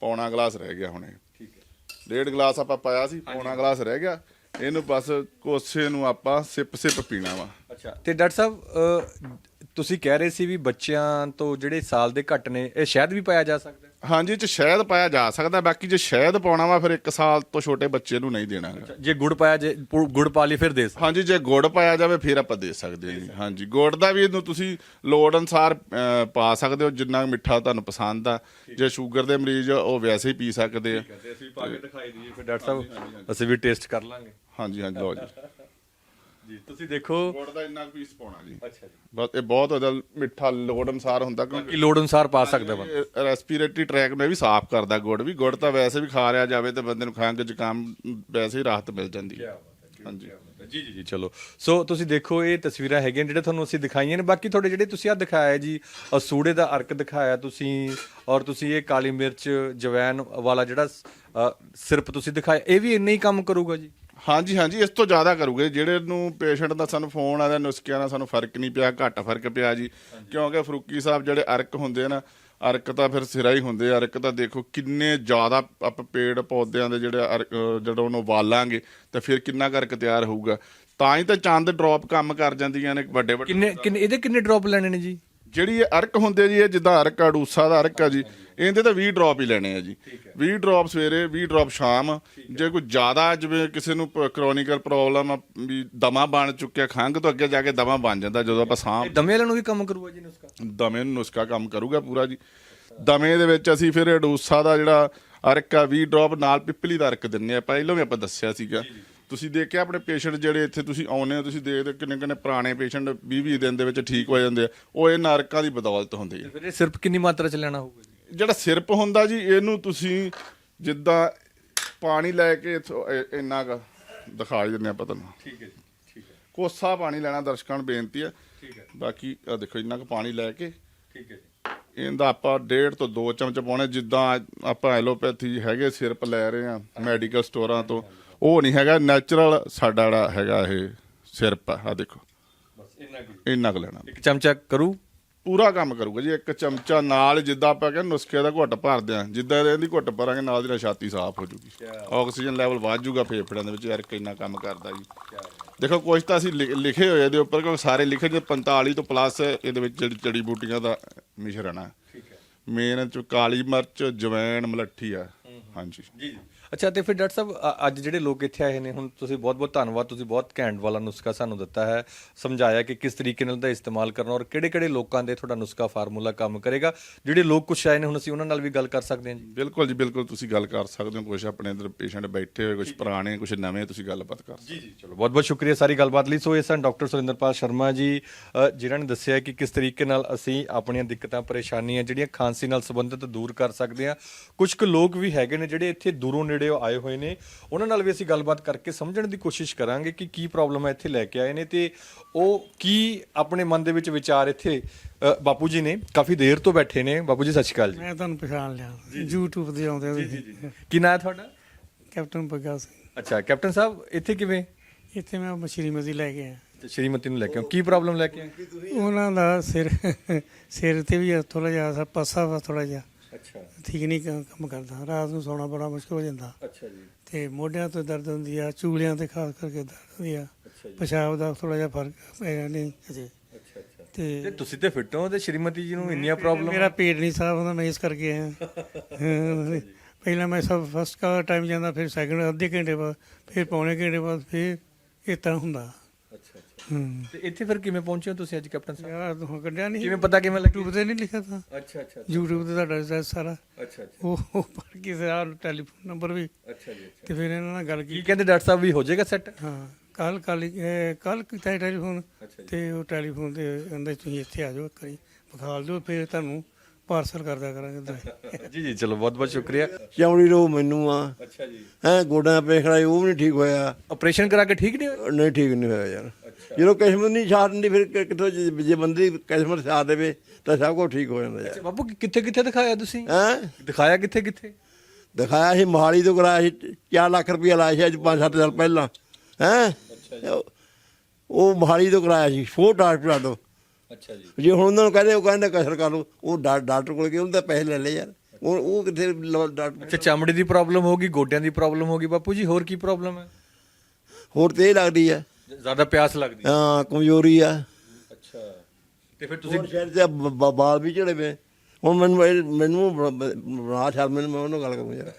ਪੌਣਾ ਗਲਾਸ ਰਹਿ ਗਿਆ ਹੁਣੇ ਠੀਕ ਹੈ। ਡੇਢ ਗਲਾਸ ਆਪਾਂ ਪਾਇਆ ਸੀ ਪੌਣਾ ਗਲਾਸ ਰਹਿ ਗਿਆ। ਇਹਨੂੰ ਬਸ ਕੋਸੇ ਨੂੰ ਆਪਾਂ ਸਿਪ ਸਿਪ ਪੀਣਾ ਵਾ। ਅੱਛਾ ਤੇ ਡਾਕਟਰ ਸਾਹਿਬ ਅਹ, ਤੁਸੀਂ ਕਹਿ ਰਹੇ ਸੀ ਵੀ ਬੱਚਿਆਂ ਤੋਂ ਜਿਹੜੇ ਸਾਲ ਦੇ ਘੱਟ ਨੇ ਇਹ ਸ਼ਹਿਦ ਵੀ ਪਾਇਆ ਜਾ ਸਕਦਾ ਹੈ? ਹਾਂਜੀ ਚ ਸ਼ਹਿਦ ਪਾਇਆ ਜਾ ਸਕਦਾ ਬਾਕੀ ਜੇ ਸ਼ਹਿਦ ਪਾਉਣਾ ਵਾ ਫਿਰ 1 ਸਾਲ ਤੋਂ ਛੋਟੇ ਬੱਚੇ ਨੂੰ ਨਹੀਂ ਦੇਣਾ ਗਾ। ਜੇ ਗੁੜ ਪਾਇਆ ਜੇ ਪੁ- ਗੁੜ ਪਾ ਲਈ ਫਿਰ ਦੇ ਸਕਦੇ। ਹਾਂਜੀ ਜੇ ਗੁੜ ਪਾਇਆ ਜਾਵੇ ਫਿਰ ਆਪਾਂ ਦੇ ਸਕਦੇ ਹਾਂ ਜੀ। ਹਾਂਜੀ ਗੁੜ ਦਾ ਵੀ ਇਹਨੂੰ ਤੁਸੀਂ ਲੋੜ ਅਨਸਾਰ ਅਹ, ਪਾ ਸਕਦੇ ਹੋ ਜਿੰਨਾ ਮਿੱਠਾ ਤੁਹਾਨੂੰ ਪਸੰਦ ਆ। ਜੇ ਸ਼ੂਗਰ ਦੇ ਮਰੀਜ਼ ਆ, ਉਹ ਵੈਸੇ ਹੀ ਪੀ ਸਕਦੇ ਆ। ਅਸੀਂ ਪਾ ਕੇ ਦਿਖਾਈ ਦਈਏ ਫਿਰ ਡਾਕਟਰ ਸਾਹਿਬ ਅਸੀਂ ਵੀ ਟੇਸਟ ਕਰ ਲਾਂਗੇ। ਹਾਂਜੀ ਹਾਂਜੀ ਲਓ ਜੀ। ਜੀ ਤੁਸੀਂ ਦੇਖੋ। ਗੁੜ ਦਾ ਇੰਨਾ ਕੁ ਪੀਸ ਪਾਉਣਾ ਜੀ। ਅੱਛਾ ਜੀ। ਬਸ ਇਹ ਬਹੁਤ ਉਹਦਾ ਮਿੱਠਾ ਲੋੜ ਅਨਸਾਰ ਹੁੰਦਾ ਕਿਉਂਕਿ ਕੀ ਲੋੜ ਅਨੁਸਾਰ ਪਾ ਸਕਦਾ ਬੰਦਾ ਰੈਸਪੀਰੇਟਰੀ ਟਰੈਕ ਨੂੰ ਇਹ ਵੀ ਸਾਫ਼ ਕਰਦਾ ਗੁੜ ਵੀ। ਗੁੜ ਤਾਂ ਵੈਸੇ ਵੀ ਖਾ ਰਿਆ ਜਾਵੇ ਤੇ ਬੰਦੇ ਨੂੰ ਖੰਘ ਜ਼ੁਕਾਮ ਵੈਸੇ ਹੀ ਰਾਹਤ ਮਿਲ ਜਾਂਦੀ ਹੈ। ਹਾਂਜੀ। ਜੀ ਜੀ ਜੀ ਚਲੋ। ਸੋ ਤੁਸੀਂ ਦੇਖੋ ਇਹ ਤਸਵੀਰਾਂ ਹੈਗੀਆਂ ਜਿਹੜੇ ਤੁਹਾਨੂੰ ਅਸੀਂ ਦਿਖਾਈਆਂ ਨੇ। ਬਾਕੀ ਤੁਹਾਡੇ ਜਿਹੜੇ ਤੁਸੀਂ ਆ ਦਿਖਾਇਆ ਜੀ ਅ, ਸੂੜੇ ਦਾ ਅਰਕ ਦਿਖਾਇਆ ਤੁਸੀਂ ਔਰ ਤੁਸੀਂ ਇਹ ਕਾਲੀ ਮਿਰਚ ਜਵੈਨ ਵਾਲਾ ਜਿਹੜਾ ਅ, ਸਿਰਪ ਤੁਸੀਂ ਦਿਖਾਇਆ ਇਹ ਵੀ ਇੰਨਾ ਹੀ ਕੰਮ ਕਰੂਗਾ ਜੀ? ਹਾਂਜੀ ਹਾਂਜੀ ਇਸ ਤੋਂ ਜ਼ਿਆਦਾ ਕਰੂਗੇ। ਜਿਹੜੇ ਨੂੰ ਪੇਸ਼ੈਂਟ ਦਾ ਸਾਨੂੰ ਫੋਨ ਆਦਾ ਨੁਸਖਿਆਂ ਨਾਲ ਸਾਨੂੰ ਫ਼ਰਕ ਨਹੀਂ ਪਿਆ ਘੱਟ ਫ਼ਰਕ ਪਿਆ ਜੀ। ਕਿਉਂਕਿ ਫਰੂਕੀ ਸਾਹਿਬ ਜਿਹੜੇ ਅਰਕ ਹੁੰਦੇ ਆ ਨਾ ਅਰਕ ਤਾਂ ਫਿਰ ਸਿਰਾ ਹੀ ਹੁੰਦੇ ਆ। ਅਰਕ ਤਾਂ ਦੇਖੋ ਕਿੰਨੇ ਜ਼ਿਆਦਾ ਆਪਾਂ ਪੇੜ ਪੌਦਿਆਂ ਦੇ ਜਿਹੜੇ ਜਦੋਂ ਉਹਨੂੰ ਵਾਲਾਂਗੇ ਤਾਂ ਫਿਰ ਕਿੰਨਾ ਕੁ ਅਰਕ ਤਿਆਰ ਹੋਊਗਾ। ਤਾਂ ਹੀ ਤਾਂ ਚੰਦ ਡ੍ਰੌਪ ਕੰਮ ਕਰ ਜਾਂਦੀਆਂ ਨੇ ਵੱਡੇ ਵੱਡੇ ਕਿੰਨੇ ਕਿੰਨੇ ਇਹਦੇ ਕਿੰਨੇ ਡ੍ਰੌਪ ਲੈਣੇ ਨੇ ਜੀ? ਜਿਹੜੀ ਇਹ ਅਰਕ ਹੁੰਦੇ ਜੀ ਇਹ ਜਿੱਦਾਂ ਅਰਕ ਆ ਡੂਸਾ ਦਾ ਅਰਕ ਆ ਜੀ। ਇਹਦੇ ਤਾਂ 20 ਡ੍ਰੌਪ ਹੀ ਲੈਣੇ ਆ ਜੀ। 20 ਡ੍ਰੌਪ ਸਵੇਰੇ 20 ਡ੍ਰੌਪ ਸ਼ਾਮ। ਜੇ ਕੋਈ ਜ਼ਿਆਦਾ ਜਿਵੇਂ ਕਿਸੇ ਨੂੰ ਕ੍ਰੋਨਿਕਲ ਪ੍ਰੋਬਲਮ ਵੀ ਦਮਾ ਬਣ ਚੁੱਕਿਆ ਖੰਘ ਤੋਂ ਅੱਗੇ ਜਾ ਕੇ ਦਮਾ ਬਣ ਜਾਂਦਾ ਜਦੋਂ ਆਪਾਂ ਸਾਹ ਇਹ ਦਮੇ ਵਾਲਿਆਂ ਨੂੰ ਵੀ ਕੰਮ ਕਰੂਗਾ ਜੀ ਨੁਸਖਾ? ਦਮੇ ਨੂੰ ਨੁਸਖਾ ਕੰਮ ਕਰੂਗਾ ਪੂਰਾ ਜੀ। ਦਮੇ ਦੇ ਵਿੱਚ ਅਸੀਂ ਫਿਰ ਡੂਸਾ ਦਾ ਜਿਹੜਾ ਅਰਕ ਆ 20 ਡ੍ਰੌਪ ਨਾਲ ਪਿੱਪਲੀ ਦਾ ਅਰਕ ਦਿੰਨੇ ਆ। ਪਹਿਲਾਂ ਵੀ ਆਪਾਂ ਦੱਸਿਆ ਸੀਗਾ। ਤੁਸੀਂ ਦੇਖਿਆ ਆਪਣੇ ਪੇਸ਼ੈਂਟ ਜਿਹੜੇ ਇੱਥੇ ਤੁਸੀਂ ਆਉਨੇ ਹੋ ਤੁਸੀਂ ਦੇਖਦੇ ਕਿੰਨੇ ਕਿੰਨੇ ਪੁਰਾਣੇ ਪੇਸ਼ੈਂਟ 20 20 ਦਿਨ ਦੇ ਵਿੱਚ ਠੀਕ ਹੋ ਜਾਂਦੇ ਆ। ਉਹ ਇਹਨਾਂ ਅਰਕਾਂ ਦੀ ਬਦੌਲਤ ਹੁੰਦੀ ਆ। ਫਿਰ ਇਹ ਸਿਰਪ ਕਿੰਨੀ ਮਾਤਰਾ ਚ ਲੈਣਾ ਹੋਊਗਾ ਜਿਹੜਾ ਸਿਰਪ ਹੁੰਦਾ ਜੀ ਇਹਨੂੰ ਤੁਸੀਂ ਜਿੱਦਾਂ ਪਾਣੀ ਲੈ ਕੇ ਇੱਥੋਂ ਇੰਨਾ ਕੁ ਦਿਖਾ ਹੀ ਦਿੰਦੇ ਆ ਪਤਾ ਨਾ ਠੀਕ ਹੈ ਜੀ ਠੀਕ ਹੈ। ਕੋਸਾ ਪਾਣੀ ਲੈਣਾ ਦਰਸ਼ਕਾਂ ਨੂੰ ਬੇਨਤੀ ਹੈ ਠੀਕ ਹੈ। ਬਾਕੀ ਆ ਦੇਖੋ ਇੰਨਾ ਕੁ ਪਾਣੀ ਲੈ ਕੇ। ਠੀਕ ਹੈ ਜੀ। ਇਹਦਾ ਆਪਾਂ ਡੇਢ ਤੋਂ 2 ਚਮਚ ਪਾਉਣੇ ਜਿੱਦਾਂ ਆਪਾਂ ਐਲੋਪੈਥੀ ਹੈਗੇ ਸਿਰਪ ਲੈ ਰਹੇ ਆ ਮੈਡੀਕਲ ਸਟੋਰਾਂ ਤੋਂ। ਉਹ ਨਹੀਂ ਹੈਗਾ ਨੈਚੁਰਲ ਸਾਡਾ ਜਿਹੜਾ ਹੈਗਾ ਇਹ ਸਿਰਪ ਆ ਆਹ ਦੇਖੋ। ਬਸ ਇੰਨਾ ਕੀ ਇੰਨਾ ਕੁ ਲੈਣਾ। ਇੱਕ ਚਮਚਾ ਕਰੂ। ਪੂਰਾ ਕੰਮ ਕਰੂਗਾ ਜੀ ਇੱਕ ਚਮਚਾ ਨਾਲ ਜਿੱਦਾਂ ਆਪਾਂ ਕਹਿੰਦੇ ਨੁਸਖੇ ਦਾ ਘੁੱਟ ਭਰਦੇ ਆ ਜਿੱਦਾਂ ਇਹਦੀ ਘੁੱਟ ਭਰਾਂਗੇ ਨਾਲ ਦੀ ਨਾਲ ਛਾਤੀ ਸਾਫ਼ ਹੋ ਜੂਗੀ। ਆਕਸੀਜਨ ਲੈਵਲ ਵੱਧ ਜੂਗਾ ਫੇਫੜਿਆਂ ਦੇ ਵਿੱਚ ਯਾਰ ਕਿੰਨਾ ਕੰਮ ਕਰਦਾ ਜੀ। ਦੇਖੋ ਕੁਝ ਤਾਂ ਅਸੀਂ ਲਿਖ- ਹੋਏ ਇਹਦੇ ਉੱਪਰ ਕਿਉਂਕਿ ਸਾਰੇ ਲਿਖੇ ਜੇ 45 ਤੋਂ ਪਲੱਸ ਇਹਦੇ ਵਿੱਚ ਜਿਹੜੀ ਜੜੀ ਬੂਟੀਆਂ ਦਾ ਮਿਸ਼ਰਣ ਆ। ਠੀਕ ਹੈ। ਮੇਨ ਚ ਕਾਲੀ ਮਿਰਚ ਜਵੈਣ ਮਲੱਠੀ ਆ। ਹਾਂਜੀ। ਜੀ ਜੀ। ਅੱਛਾ ਤੇ ਫਿਰ ਡਾਕਟਰ ਸਾਹਿਬ ਅ- ਅੱਜ ਜਿਹੜੇ ਲੋਕ ਇੱਥੇ ਆਏ ਨੇ ਹੁਣ ਤੁਸੀਂ ਬਹੁਤ-ਬਹੁਤ ਧੰਨਵਾਦ ਤੁਸੀਂ ਬਹੁਤ ਘੈਂਟ ਵਾਲਾ ਨੁਸਖਾ ਸਾਨੂੰ ਦਿੱਤਾ ਹੈ ਸਮਝਾਇਆ ਕਿ ਕਿਸ ਤਰੀਕੇ ਨਾਲ ਦਾ ਇਸਤੇਮਾਲ ਕਰਨਾ ਔਰ ਕਿਹੜੇ-ਕਿਹੜੇ ਲੋਕਾਂ ਦੇ ਤੁਹਾਡਾ ਨੁਸਖਾ ਫਾਰਮੂਲਾ ਕੰਮ ਕਰੇਗਾ ਜਿਹੜੇ ਲੋਕ ਕੁਛ ਆਏ ਨੇ ਹੁਣ ਅਸੀਂ ਉਹਨਾਂ ਨਾਲ ਵੀ ਗੱਲ ਕਰ ਸਕਦੇ ਹਾਂ ਜੀ। ਬਿਲਕੁਲ ਜੀ ਬਿਲਕੁਲ ਤੁਸੀਂ ਗੱਲ ਕਰ ਸਕਦੇ ਹੋ ਕੁਝ ਆਪਣੇ ਅੰਦਰ ਪੇਸ਼ੈਂਟ ਬੈਠੇ ਹੋਏ ਕੁਝ ਪੁਰਾਣੇ ਕੁਝ ਨਵੇਂ ਤੁਸੀਂ ਗੱਲਬਾਤ ਕਰ ਸਕਦੇ ਜੀ ਜੀ ਚਲੋ ਬਹੁਤ ਬਹੁਤ ਸ਼ੁਕਰੀਆ ਸਾਰੀ ਗੱਲਬਾਤ ਲਈ। ਸੋ ਇਹ ਸਨ ਡਾਕਟਰ ਸੁਰਿੰਦਰਪਾਲ ਸ਼ਰਮਾ ਜੀ ਅ, ਜਿਨ੍ਹਾਂ ਨੇ ਦੱਸਿਆ ਕਿ ਕਿਸ ਤਰੀਕੇ ਨਾਲ ਅਸੀਂ ਆਪਣੀਆਂ ਦਿੱਕਤਾਂ ਪਰੇਸ਼ਾਨੀਆਂ ਜਿਹੜੀਆਂ ਖਾਂਸੀ ਨਾਲ ਸੰਬੰਧਿਤ ਦੂਰ ਕਰ ਸਕਦੇ ਹਾਂ। ਕੁਝ ਕੁ ਲੋਕ ਵੀ ਹੈਗੇ ਨੇ ਜਿਹੜੇ ਇੱਥੇ ਦੂਰੋਂ ਨੇੜੇ ਆਏ ਹੋਏ ਨੇ ਉਹਨਾਂ ਨਾਲ ਵੀ ਅਸੀਂ ਗੱਲਬਾਤ ਕਰਕੇ ਸਮਝਣ ਦੀ ਕੋਸ਼ਿਸ਼ ਕਰਾਂਗੇ ਕਿ ਕੀ ਪ੍ਰੋਬਲਮ ਹੈ ਇੱਥੇ ਲੈ ਕੇ ਆਏ ਨੇ ਤੇ ਉਹ ਕੀ ਆਪਣੇ ਮਨ ਦੇ ਵਿੱਚ ਵਿਚਾਰ ਇੱਥੇ ਅ, ਬਾਪੂ ਜੀ ਨੇ ਕਾਫੀ ਦੇਰ ਤੋਂ ਬੈਠੇ ਨੇ। ਬਾਪੂ ਜੀ ਸਤਿ ਸ਼੍ਰੀ ਅਕਾਲ ਜੀ। ਮੈਂ ਤੁਹਾਨੂੰ ਪਛਾਣ ਲਿਆ। YouTube ਤੇ ਆਉਂਦੇ ਹੋਏ ਕੀ ਨਾਂ ਹੈ ਤੁਹਾਡਾ? ਕੈਪਟਨ ਬੱਗਾ ਸਿੰਘ। ਅੱਛਾ ਕੈਪਟਨ ਸਾਹਿਬ ਇੱਥੇ ਕਿਵੇਂ? ਇੱਥੇ ਮੈਂ ਮਛਲੀ ਮਜ਼ੀ ਲੈ ਕੇ ਆਇਆ। ਤੇ ਸ਼੍ਰੀਮਤੀ ਨੂੰ ਲੈ ਕੇ ਆਓ ਕੀ ਪ੍ਰੋਬਲਮ ਲੈ ਕੇ ਆਏ? ਉਹਨਾਂ ਦਾ ਸਿਰ ਸਿਰ ਤੇ ਵੀ ਥੋੜਾ ਜਿਹਾ ਪਾਸਾ ਵਾ ਥੋੜਾ ਜਿਹਾ। ਅੱਛਾ। ਠੀਕ ਨਹੀਂ ਕ- ਕੰਮ ਕਰਦਾ। ਰਾਤ ਨੂੰ ਸੌਣਾ ਬੜਾ ਮੁਸ਼ਕਲ ਹੋ ਜਾਂਦਾ। ਅੱਛਾ ਜੀ। ਤੇ ਮੋਢਿਆਂ ਤੋਂ ਦਰਦ ਹੁੰਦੀ ਆ ਚੂਲਿਆਂ ਤੇ ਖਾਸ ਕਰਕੇ ਦਰਦ ਹੁੰਦੀ ਆ। ਅੱਛਾ ਜੀ। ਪਿਸ਼ਾਬ ਦਾ ਥੋੜਾ ਜਿਹਾ ਫ਼ਰਕ ਪਿਆ ਨਹੀਂ ਅਜੇ। ਅੱਛਾ ਅੱਛਾ। ਤੇ ਤੇ ਤੁਸੀਂ ਤੇ ਫਿੱਟ ਹੋ ਤੇ ਸ਼੍ਰੀਮਤੀ ਜੀ ਨੂੰ ਇੰਨੀਆਂ ਪ੍ਰੋਬਲਮ ਮੇਰਾ ਪੇਟ ਨਹੀਂ ਸਾਫ਼ ਹੁੰਦਾ ਮੈਂ ਇਸ ਕਰਕੇ ਆਇਆ। ਹਾਂ। ਪਹਿਲਾਂ ਮੈਂ ਸਭ ਫਸਟ ਕਾ ਟਾਈਮ ਜਾਂਦਾ ਫਿਰ ਸੈਕਿੰਡ ਅੱਧੇ ਘੰਟੇ ਬਾਅਦ ਫਿਰ ਪੌਣੇ ਘੰਟੇ ਬਾਅਦ ਫਿਰ ਇਸ ਤਰ੍ਹਾਂ ਹੁੰਦਾ। ਹੂੰ ਤੇ ਇੱਥੇ ਫਿਰ ਕਿਵੇਂ ਪਹੁੰਚੇ ਹੋ ਤੁਸੀਂ ਅੱਜ ਕੈਪਟਨ ਸਾਹਿਬ? ਯਾਰ ਤੂੰ ਕੱਢਿਆ ਨਹੀਂ? ਕਿਵੇਂ ਪਤਾ ਕਿਵੇਂ ਲੱਗੀ? YouTube ਤੇ ਨਹੀਂ ਲਿਖਿਆ ਤਾਂ। ਅੱਛਾ ਅੱਛਾ YouTube ਤੇ ਤੁਹਾਡਾ ਐਡਰੈਸ ਸਾਰਾ। ਅੱਛਾ ਅੱਛਾ। ਉਹ ਉਹ ਪੜ ਕੇ ਸਾਰਾ ਟੈਲੀਫੋਨ ਨੰਬਰ ਵੀ। ਅੱਛਾ ਜੀ ਅੱਛਾ। ਤੇ ਫਿਰ ਇਹਨਾਂ ਨਾਲ ਗੱਲ ਕੀ ਕੀਤੀ। ਕਹਿੰਦੇ ਡਾਕਟਰ ਸਾਹਿਬ ਵੀ ਹੋ ਜਾਏਗਾ ਸੈੱਟ ਹਾਂ ਕੱਲ ਕੱਲ ਕੱਲ ਕੀਤਾ ਸੀ ਟੈਲੀਫੋਨ ਅੱਛਾ ਜੀ। ਤੇ ਉਹ ਟੈਲੀਫੋਨ ਤੇ ਕਹਿੰਦੇ ਤੁਸੀਂ ਇੱਥੇ ਆ ਜਾਓ ਇੱਕ ਵਾਰੀ ਵਿਖਾਲ ਦਿਓ ਫਿਰ ਤੁਹਾਨੂੰ ਪਾਰਸਲ ਕਰਦਾ ਕਰਾਂਗੇ ਦਵਾਈ ਜੀ ਜੀ ਚਲੋ ਬਹੁਤ ਬਹੁਤ ਸ਼ੁਕਰੀਆ ਚਮੜੀ ਰੋ ਮੈਨੂੰ ਆ? ਅੱਛਾ ਜੀ। ਹੈ ਗੋਡਿਆਂ ਪੇ ਖੜਾਈ ਉਹ ਵੀ ਨਹੀਂ ਠੀਕ ਹੋਇਆ। ਆਪਰੇਸ਼ਨ ਕਰਾ ਕੇ ਠੀਕ ਨਹੀਂ ਹੋਏ? ਨਹੀਂ ਠੀਕ ਨਹੀਂ ਹੋਇਆ ਯਾਰ। ਜਦੋਂ ਕਿਸਮਤ ਨਹੀਂ ਸਾਥ ਦਿੰਦੀ ਫਿਰ ਕਿ- ਕਿੱਥੋਂ ਜੇ ਜੇ ਬੰਦੇ ਦੀ ਕਿਸਮਤ ਸਾਥ ਦੇਵੇ ਤਾਂ ਸਭ ਕੁਝ ਠੀਕ ਹੋ ਜਾਂਦਾ ਯਾਰ। ਬਾਪੂ ਕਿੱਥੇ ਕਿੱਥੇ ਦਿਖਾਇਆ ਤੁਸੀਂ? ਹੈ? ਦਿਖਾਇਆ ਕਿੱਥੇ ਕਿੱਥੇ? ਦਿਖਾਇਆ ਸੀ ਮੋਹਾਲੀ ਤੋਂ ਕਰਾਇਆ ਸੀ 4 ਲੱਖ ਰੁਪਇਆ ਲਾਇਆ ਸੀ ਅੱਜ 5-7 ਸਾਲ ਪਹਿਲਾਂ। ਹੈ? ਉਹ ਮੋਹਾਲੀ ਤੋਂ ਕਰਾਇਆ ਸੀ ਫੋਰ ਹਸਪਤਾਲ ਤੋਂ ਅੱਛਾ ਜੀ। ਜੇ ਹੁਣ ਉਹਨਾਂ ਨੂੰ ਕਹਿੰਦੇ ਉਹ ਕਹਿੰਦੇ ਕਸਰ ਕਰ ਲਓ। ਉਹ ਡਾ- ਡਾਕਟਰ ਕੋਲ ਗਏ ਉਹਨਾਂ ਦਾ ਪੈਸੇ ਲੈ ਲਏ ਯਾਰ। ਉਹ ਉਹ ਕਿੱਥੇ ਲ- ਡਾਕਟਰ ਅੱਛਾ ਚਮੜੀ ਦੀ ਪ੍ਰੋਬਲਮ ਹੋਗੀ ਗੋਡਿਆਂ ਦੀ ਪ੍ਰੋਬਲਮ ਹੋਗੀ ਬਾਪੂ ਜੀ ਹੋਰ ਕੀ ਪ੍ਰੋਬਲਮ ਹੈ? ਹੋਰ ਤੇ ਇਹ ਲੱਗਦੀ ਆ ਜ਼ਿਆਦਾ ਪਿਆਸ ਲੱਗਦੀ। ਹੈ ਕਮਜ਼ੋਰੀ ਆ। ਅੱਛਾ। ਤੇ ਫਿਰ ਤੁਸੀਂ ਹੋਰ ਸ਼ਹਿਰ ਤੇ ਬ- ਬ- ਬਾਲ ਵੀ ਝੜੇ ਪਏ। ਹੁਣ ਮੈਨੂੰ ਇਹ- ਮੈਨੂੰ ਬ- ਬ- ਬਣਾ ਛੱਡ ਮੈਨੂੰ ਮੈਂ ਉਹਨਾਂ ਗੱਲ ਕਰੂੰ ਯਾਰ।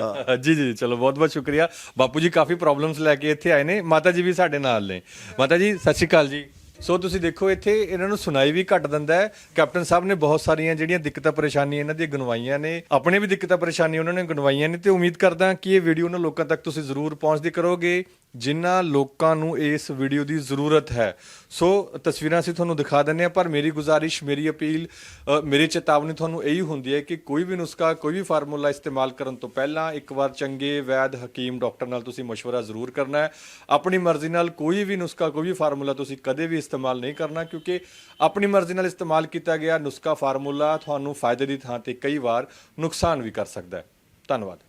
ਹਾਂ। ਜੀ ਜੀ ਚਲੋ ਬਹੁਤ ਬਹੁਤ ਸ਼ੁਕਰੀਆ। ਬਾਪੂ ਜੀ ਕਾਫੀ ਪ੍ਰੋਬਲਮਸ ਲੈ ਕੇ ਇੱਥੇ ਆਏ ਨੇ। ਮਾਤਾ ਜੀ ਵੀ ਸਾਡੇ ਨਾਲ ਨੇ। ਮਾਤਾ ਜੀ ਸਤਿ ਸ਼੍ਰੀ ਅਕਾਲ ਜੀ। ਸੋ ਤੁਸੀਂ ਦੇਖੋ ਇੱਥੇ ਇਹਨਾਂ ਨੂੰ ਸੁਣਾਈ ਵੀ ਘੱਟ ਦਿੰਦਾ ਹੈ। ਕੈਪਟਨ ਸਾਹਿਬ ਨੇ ਬਹੁਤ ਸਾਰੀਆਂ ਜਿਹੜੀਆਂ ਦਿੱਕਤਾਂ ਪਰੇਸ਼ਾਨੀਆਂ ਇਹਨਾਂ ਦੀਆਂ ਗਨਵਾਈਆਂ ਨੇ। ਆਪਣੇ ਵੀ ਦਿੱਕਤਾਂ ਪਰੇਸ਼ਾਨੀਆਂ ਉਹਨਾਂ ਨੇ ਗਨਵਾਈਆਂ ਨੇ। ਤੇ ਉਮੀਦ ਕਰਦਾ ਕਿ ਇਹ ਵੀਡੀਓ ਉਹਨਾਂ ਲੋਕਾਂ ਤੱਕ ਤੁਸੀਂ ਜ਼ਰੂਰ ਪਹੁੰਚਦੀ ਕਰੋਗੇ। ਜਿਨ੍ਹਾਂ ਲੋਕਾਂ ਨੂੰ ਇਸ ਵੀਡੀਓ ਦੀ ਜ਼ਰੂਰਤ ਹੈ ਸੋ ਤਸਵੀਰਾਂ ਅਸੀਂ ਤੁਹਾਨੂੰ ਦਿਖਾ ਦਿੰਦੇ ਹਾਂ ਪਰ ਮੇਰੀ ਗੁਜ਼ਾਰਿਸ਼ ਮੇਰੀ ਅਪੀਲ ਅ, ਮੇਰੀ ਚੇਤਾਵਨੀ ਤੁਹਾਨੂੰ ਇਹੀ ਹੁੰਦੀ ਹੈ ਕਿ ਕੋਈ ਵੀ ਨੁਸਖਾ ਕੋਈ ਵੀ ਫਾਰਮੂਲਾ ਇਸਤੇਮਾਲ ਕਰਨ ਤੋਂ ਪਹਿਲਾਂ ਇੱਕ ਵਾਰ ਚੰਗੇ ਵੈਦ ਹਕੀਮ ਡਾਕਟਰ ਨਾਲ ਤੁਸੀਂ مشورہ ਜ਼ਰੂਰ ਕਰਨਾ ਹੈ ਆਪਣੀ ਮਰਜ਼ੀ ਨਾਲ ਕੋਈ ਵੀ ਨੁਸਖਾ ਕੋਈ ਵੀ ਫਾਰਮੂਲਾ ਤੁਸੀਂ ਕਦੇ ਵੀ ਇਸਤੇਮਾਲ ਨਹੀਂ ਕਰਨਾ ਕਿਉਂਕਿ ਆਪਣੀ ਮਰਜ਼ੀ ਨਾਲ ਇਸਤੇਮਾਲ ਕੀਤਾ ਗਿਆ ਨੁਸਖਾ ਫਾਰਮੂਲਾ ਤੁਹਾਨੂੰ ਫਾਇਦੇ ਦੀ ਥਾਂ ਤੇ ਕਈ ਵਾਰ ਨੁਕਸਾਨ ਵੀ ਕਰ ਸਕਦਾ ਹੈ ਧੰਨਵਾਦ